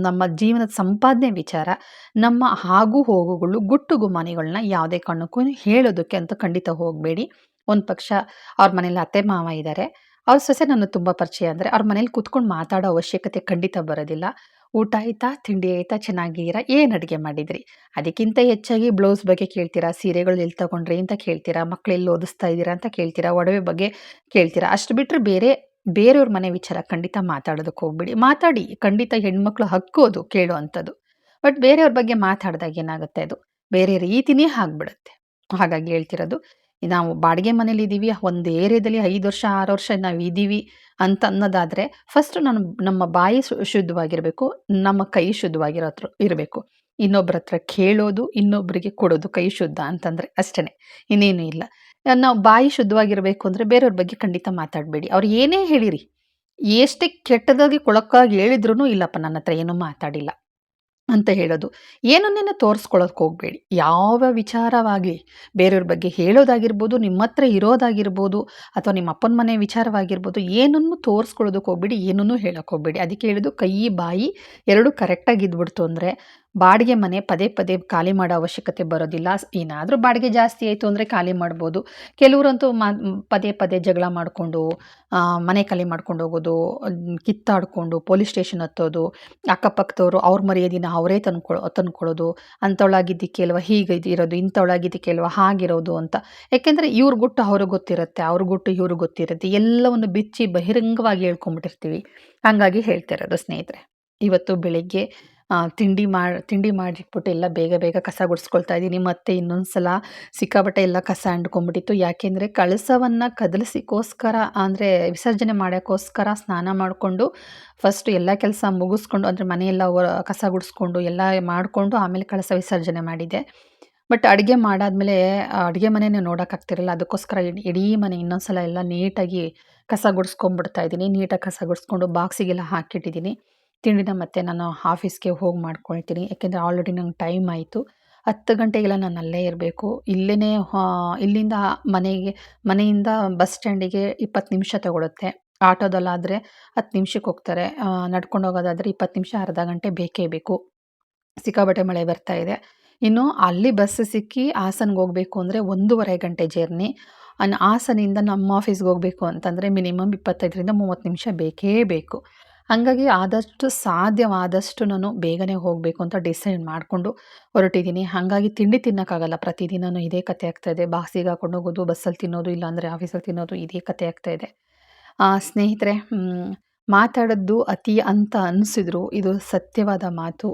ನಮ್ಮ ಜೀವನದ ಸಂಪಾದನೆ ವಿಚಾರ, ನಮ್ಮ ಆಗು ಹೋಗುಗಳು ಗುಟ್ಟು ಗುಮಾನಿಗಳನ್ನ ಯಾವುದೇ ಕಾರಣಕ್ಕೂ ಹೇಳೋದಕ್ಕೆ ಅಂತ ಖಂಡಿತ ಹೋಗಬೇಡಿ. ಒಂದು ಪಕ್ಷ ಅವ್ರ ಮನೇಲಿ ಅತ್ತೆ, ಮಾವ ಇದ್ದಾರೆ ಅವ್ರ ಸೊಸೆ ನನ್ನ ತುಂಬ ಪರಿಚಯ ಅಂದರೆ ಅವ್ರ ಮನೇಲಿ ಕೂತ್ಕೊಂಡು ಮಾತಾಡೋ ಅವಶ್ಯಕತೆ ಖಂಡಿತ ಬರೋದಿಲ್ಲ. ಊಟ ಆಯ್ತಾ? ತಿಂಡಿ ಆಯ್ತಾ? ಚೆನ್ನಾಗಿದ್ದೀರಾ? ಏನು ಅಡುಗೆ ಮಾಡಿದ್ರಿ? ಅದಕ್ಕಿಂತ ಹೆಚ್ಚಾಗಿ ಬ್ಲೌಸ್ ಬಗ್ಗೆ ಕೇಳ್ತೀರಾ? ಸೀರೆಗಳು ಎಲ್ಲಿ ತಗೊಂಡ್ರಿ ಅಂತ ಕೇಳ್ತೀರಾ? ಮಕ್ಕಳು ಎಲ್ಲಿ ಓದಿಸ್ತಾ ಇದ್ದೀರಾ ಅಂತ ಕೇಳ್ತೀರಾ? ಒಡವೆ ಬಗ್ಗೆ ಕೇಳ್ತೀರಾ? ಅಷ್ಟು ಬಿಟ್ಟರೆ ಬೇರೆ, ಬೇರೆಯವ್ರ ಮನೆ ವಿಚಾರ ಖಂಡಿತ ಮಾತಾಡೋದಕ್ಕೆ ಹೋಗ್ಬಿಡಿ. ಮಾತಾಡಿ. ಖಂಡಿತ ಹೆಣ್ಮಕ್ಳು ಹಕ್ಕು ಅದು ಕೇಳೋ ಅಂಥದ್ದು ಬಟ್ ಬೇರೆಯವ್ರ ಬಗ್ಗೆ ಮಾತಾಡಿದಾಗ ಏನಾಗುತ್ತೆ ಅದು? ಬೇರೆ ರೀತಿನೇ ಆಗ್ಬಿಡುತ್ತೆ. ಹಾಗಾಗಿ ಹೇಳ್ತಿರೋದು ನಾವು ಬಾಡಿಗೆ ಮನೇಲಿ ಇದ್ದೀವಿ ಒಂದು ಏರಿಯಾದಲ್ಲಿ ಐದು ವರ್ಷ, ಆರು ವರ್ಷ ನಾವು ಇದ್ದೀವಿ ಅಂತ ಅನ್ನೋದಾದರೆ ಫಸ್ಟ್ ನಾನು ನಮ್ಮ ಬಾಯಿ ಶುದ್ಧವಾಗಿರಬೇಕು, ನಮ್ಮ ಕೈ ಶುದ್ಧವಾಗಿರೋ ಹತ್ರ ಇರಬೇಕು. ಇನ್ನೊಬ್ಬರ ಹತ್ರ ಕೇಳೋದು ಇನ್ನೊಬ್ಬರಿಗೆ ಕೊಡೋದು ಕೈ ಶುದ್ಧ ಅಂತಂದರೆ ಅಷ್ಟೇ ಇನ್ನೇನು ಇಲ್ಲ. ನಾವು ಬಾಯಿ ಶುದ್ಧವಾಗಿರಬೇಕು ಅಂದರೆ ಬೇರೆಯವ್ರ ಬಗ್ಗೆ ಖಂಡಿತ ಮಾತಾಡಬೇಡಿ. ಅವ್ರು ಏನೇ ಹೇಳಿರಿ, ಎಷ್ಟೇ ಕೆಟ್ಟದಾಗಿ ಕೊಳಕಾಗಿ ಹೇಳಿದ್ರೂ ಇಲ್ಲಪ್ಪ ನನ್ನ ಹತ್ರ ಏನೂ ಮಾತಾಡಿಲ್ಲ. ಅಂತ ಹೇಳೋದು. ಏನನ್ನೇನು ತೋರಿಸ್ಕೊಳ್ಳೋಕೆ ಹೋಗಬೇಡಿ. ಯಾವ ವಿಚಾರವಾಗಿ ಬೇರೆಯವ್ರ ಬಗ್ಗೆ ಹೇಳೋದಾಗಿರ್ಬೋದು, ನಿಮ್ಮ ಹತ್ರ ಇರೋದಾಗಿರ್ಬೋದು, ಅಥವಾ ನಿಮ್ಮ ಅಪ್ಪನ ಮನೆ ವಿಚಾರವಾಗಿರ್ಬೋದು, ಏನನ್ನು ತೋರಿಸ್ಕೊಳ್ಳೋದಕ್ಕೆ ಹೋಗ್ಬೇಡಿ, ಏನನ್ನೂ ಹೇಳೋಕೆ ಹೋಗಬೇಡಿ. ಅದಕ್ಕೆ ಹೇಳೋದು ಕೈ, ಬಾಯಿ ಎರಡೂ ಕರೆಕ್ಟಾಗಿ ಇದ್ಬಿಡ್ತು ಅಂದರೆ ಬಾಡಿಗೆ ಮನೆ ಪದೇ ಪದೇ ಖಾಲಿ ಮಾಡೋ ಅವಶ್ಯಕತೆ ಬರೋದಿಲ್ಲ. ಏನಾದರೂ ಬಾಡಿಗೆ ಜಾಸ್ತಿ ಆಯಿತು ಅಂದರೆ ಖಾಲಿ ಮಾಡ್ಬೋದು. ಕೆಲವರಂತೂ ಮಾ, ಪದೇ ಪದೇ ಜಗಳ ಮಾಡಿಕೊಂಡು ಮನೆ ಖಾಲಿ ಮಾಡ್ಕೊಂಡು ಹೋಗೋದು, ಕಿತ್ತಾಡಿಕೊಂಡು ಪೊಲೀಸ್ ಸ್ಟೇಷನ್ ಹತ್ತೋದು, ಅಕ್ಕಪಕ್ಕದವರು ಅವ್ರ ಮರ್ಯಾದಿನ ಅವರೇ ತಂದ್ಕೊಳೋ ತಂದ್ಕೊಳ್ಳೋದು ಅಂಥವಳಾಗಿದ್ದಕ್ಕೆ ಅಲ್ವ ಹೀಗೆ ಇರೋದು ಇಂಥವಳಾಗಿದ್ದಕ್ಕೆ ಹಾಗಿರೋದು ಅಂತ. ಯಾಕೆಂದರೆ ಇವ್ರ ಗುಟ್ಟು ಅವ್ರಿಗೆ ಗೊತ್ತಿರುತ್ತೆ, ಅವ್ರ ಗುಟ್ಟು ಇವ್ರಿಗೆ ಗೊತ್ತಿರುತ್ತೆ, ಎಲ್ಲವನ್ನು ಬಿಚ್ಚಿ ಬಹಿರಂಗವಾಗಿ ಹೇಳ್ಕೊಂಬಿಟ್ಟಿರ್ತೀವಿ. ಹಾಗಾಗಿ ಹೇಳ್ತಿರೋದು ಸ್ನೇಹಿತರೆ, ಇವತ್ತು ಬೆಳಿಗ್ಗೆ ತಿಂಡಿ ಮಾಡಿ ತಿಂಡಿ ಮಾಡಿಟ್ಬಿಟ್ಟು ಎಲ್ಲ ಬೇಗ ಬೇಗ ಕಸ ಗುಡಿಸ್ಕೊಳ್ತಾ ಇದ್ದೀನಿ. ಮತ್ತೆ ಇನ್ನೊಂದು ಸಲ ಸಿಕ್ಕಾಪಟ್ಟೆ ಎಲ್ಲ ಕಸ ಅಂಡ್ಕೊಂಡ್ಬಿಟ್ಟಿತ್ತು ಯಾಕೆಂದರೆ ಕಳಸವನ್ನು ಕದಲಿಸಿಕೋಸ್ಕರ, ಅಂದರೆ ವಿಸರ್ಜನೆ ಮಾಡೋಕ್ಕೋಸ್ಕರ ಸ್ನಾನ ಮಾಡಿಕೊಂಡು ಫಸ್ಟ್ ಎಲ್ಲ ಕೆಲಸ ಮುಗಿಸ್ಕೊಂಡು, ಅಂದರೆ ಮನೆಯೆಲ್ಲ ಕಸ ಗುಡಿಸ್ಕೊಂಡು ಎಲ್ಲ ಮಾಡಿಕೊಂಡು ಆಮೇಲೆ ಕಳಸ ವಿಸರ್ಜನೆ ಮಾಡಿದ್ದೆ. ಬಟ್ ಅಡುಗೆ ಮಾಡಾದಮೇಲೆ ಅಡುಗೆ ಮನೆಯೇ ನೋಡೋಕ್ಕಾಗ್ತಿರಲ್ಲ ಅದಕ್ಕೋಸ್ಕರ ಇಡೀ ಮನೆ ಇನ್ನೊಂದು ಸಲ ಎಲ್ಲ ನೀಟಾಗಿ ಕಸ ಗುಡಿಸ್ಕೊಂಬಿಡ್ತಾ ಇದ್ದೀನಿ. ನೀಟಾಗಿ ಕಸ ಗುಡಿಸ್ಕೊಂಡು ಬಾಕ್ಸಿಗೆಲ್ಲ ಹಾಕಿಟ್ಟಿದ್ದೀನಿ. ತಿಂಡಿನ ಮತ್ತೆ ನಾನು ಆಫೀಸ್ಗೆ ಹೋಗಿ ಮಾಡ್ಕೊಳ್ತೀನಿ. ಯಾಕೆಂದರೆ ಆಲ್ರೆಡಿ ನಂಗೆ ಟೈಮ್ ಆಯಿತು. ಹತ್ತು ಗಂಟೆಗೆಲ್ಲ ನಾನು ಅಲ್ಲೇ ಇರಬೇಕು. ಇಲ್ಲೇ ಇಲ್ಲಿಂದ ಮನೆಗೆ, ಮನೆಯಿಂದ ಬಸ್ ಸ್ಟ್ಯಾಂಡಿಗೆ ಇಪ್ಪತ್ತು ನಿಮಿಷ ತಗೊಳುತ್ತೆ. ಆಟೋದಲ್ಲಾದರೆ ಹತ್ತು ನಿಮಿಷಕ್ಕೆ ಹೋಗ್ತಾರೆ. ನಡ್ಕೊಂಡು ಹೋಗೋದಾದರೆ ಇಪ್ಪತ್ತು ನಿಮಿಷ, ಅರ್ಧ ಗಂಟೆ ಬೇಕೇ ಬೇಕು. ಸಿಕ್ಕಾಬಟ್ಟೆ ಮಳೆ ಬರ್ತಾ ಇದೆ. ಇನ್ನು ಅಲ್ಲಿ ಬಸ್ ಸಿಕ್ಕಿ ಹಾಸನ್ಗೆ ಹೋಗಬೇಕು ಅಂದರೆ ಒಂದೂವರೆ ಗಂಟೆ ಜರ್ನಿ. ಹಾಸನಿಂದ ನಮ್ಮ ಆಫೀಸ್ಗೆ ಹೋಗಬೇಕು ಅಂತಂದರೆ ಮಿನಿಮಮ್ ಇಪ್ಪತ್ತೈದರಿಂದ ಮೂವತ್ತು ನಿಮಿಷ ಬೇಕೇ ಬೇಕು. ಹಾಗಾಗಿ ಆದಷ್ಟು ಸಾಧ್ಯವಾದಷ್ಟು ನಾನು ಬೇಗನೆ ಹೋಗಬೇಕು ಅಂತ ಡಿಸೈಡ್ ಮಾಡಿಕೊಂಡು ಹೊರಟಿದ್ದೀನಿ. ಹಾಗಾಗಿ ತಿಂಡಿ ತಿನ್ನೋಕ್ಕಾಗಲ್ಲ. ಪ್ರತಿದಿನವೂ ಇದೇ ಕತೆ ಆಗ್ತಾಯಿದೆ ಬಾಕ್ಸಿಗೆ ಹಾಕೊಂಡು ಹೋಗೋದು, ಬಸ್ಸಲ್ಲಿ ತಿನ್ನೋದು, ಇಲ್ಲಾಂದರೆ ಆಫೀಸಲ್ಲಿ ತಿನ್ನೋದು ಇದೇ ಕತೆ ಇದೆ. ಸ್ನೇಹಿತರೆ ಮಾತಾಡೋದು ಅತಿ ಅಂತ ಅನ್ನಿಸಿದ್ರು ಇದು ಸತ್ಯವಾದ ಮಾತು.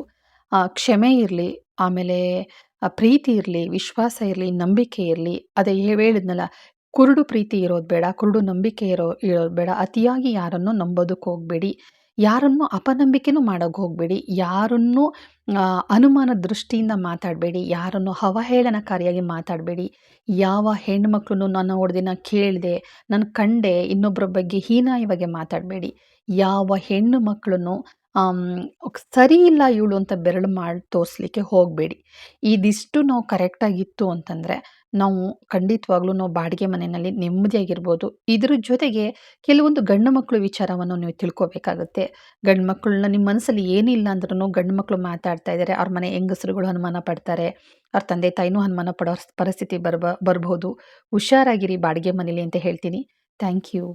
ಕ್ಷಮೆ ಇರಲಿ, ಆಮೇಲೆ ಪ್ರೀತಿ ಇರಲಿ, ವಿಶ್ವಾಸ ಇರಲಿ, ನಂಬಿಕೆ ಇರಲಿ. ಅದೇ ಹೇಳಿದ್ನಲ್ಲ, ಕುರುಡು ಪ್ರೀತಿ ಇರೋದು ಬೇಡ, ಕುರುಡು ನಂಬಿಕೆ ಇರೋ, ಇರೋದು ಬೇಡ. ಅತಿಯಾಗಿ ಯಾರನ್ನು ನಂಬೋದಕ್ಕೆ ಹೋಗಬೇಡಿ. ಯಾರನ್ನು ಅಪನಂಬಿಕೆನೂ ಮಾಡೋಕೆ ಹೋಗಬೇಡಿ. ಯಾರನ್ನು ಅನುಮಾನ ದೃಷ್ಟಿಯಿಂದ ಮಾತಾಡಬೇಡಿ. ಯಾರನ್ನು ಅವಹೇಳನಕಾರಿಯಾಗಿ ಮಾತಾಡಬೇಡಿ. ಯಾವ ಹೆಣ್ಮಕ್ಳನ್ನು ನಾನು ಹೊಡೆದಿನ ಕೇಳಿದೆ, ನಾನು ಕಂಡೆ ಇನ್ನೊಬ್ಬರ ಬಗ್ಗೆ ಹೀನಾಯವಾಗಿ ಮಾತಾಡಬೇಡಿ. ಯಾವ ಹೆಣ್ಣು ಮಕ್ಕಳನ್ನು ಸರಿ ಇಲ್ಲ ಇವಳು ಅಂತ ಬೆರಳು ಮಾಡಿ ತೋರಿಸ್ಲಿಕ್ಕೆ ಹೋಗಬೇಡಿ. ಇದಿಷ್ಟು ನಾವು ಕರೆಕ್ಟಾಗಿತ್ತು ಅಂತಂದರೆ ನಾವು ಖಂಡಿತವಾಗ್ಲೂ ನಾವು ಬಾಡಿಗೆ ಮನೆಯಲ್ಲಿ ನೆಮ್ಮದಿಯಾಗಿರ್ಬೋದು. ಇದ್ರ ಜೊತೆಗೆ ಕೆಲವೊಂದು ಗಂಡು ಮಕ್ಕಳು ವಿಚಾರವನ್ನು ನೀವು ತಿಳ್ಕೊಬೇಕಾಗುತ್ತೆ. ಗಂಡು ಮಕ್ಕಳನ್ನ ನಿಮ್ಮ ಮನಸ್ಸಲ್ಲಿ ಏನಿಲ್ಲ ಅಂದ್ರೂ ಗಂಡು ಮಕ್ಕಳು ಮಾತಾಡ್ತಾ ಇದ್ದಾರೆ ಅವ್ರ ಮನೆ ಹೆಂಗಸರುಗಳು ಅನುಮಾನ ಪಡ್ತಾರೆ, ಅವ್ರ ತಂದೆ ತಾಯಿನೂ ಅನುಮಾನ ಪಡೋ ಪರಿಸ್ಥಿತಿ ಬರ್ಬ, ಬರ್ಬೋದು. ಹುಷಾರಾಗಿರಿ ಬಾಡಿಗೆ ಮನೇಲಿ ಅಂತ ಹೇಳ್ತೀನಿ. Thank you.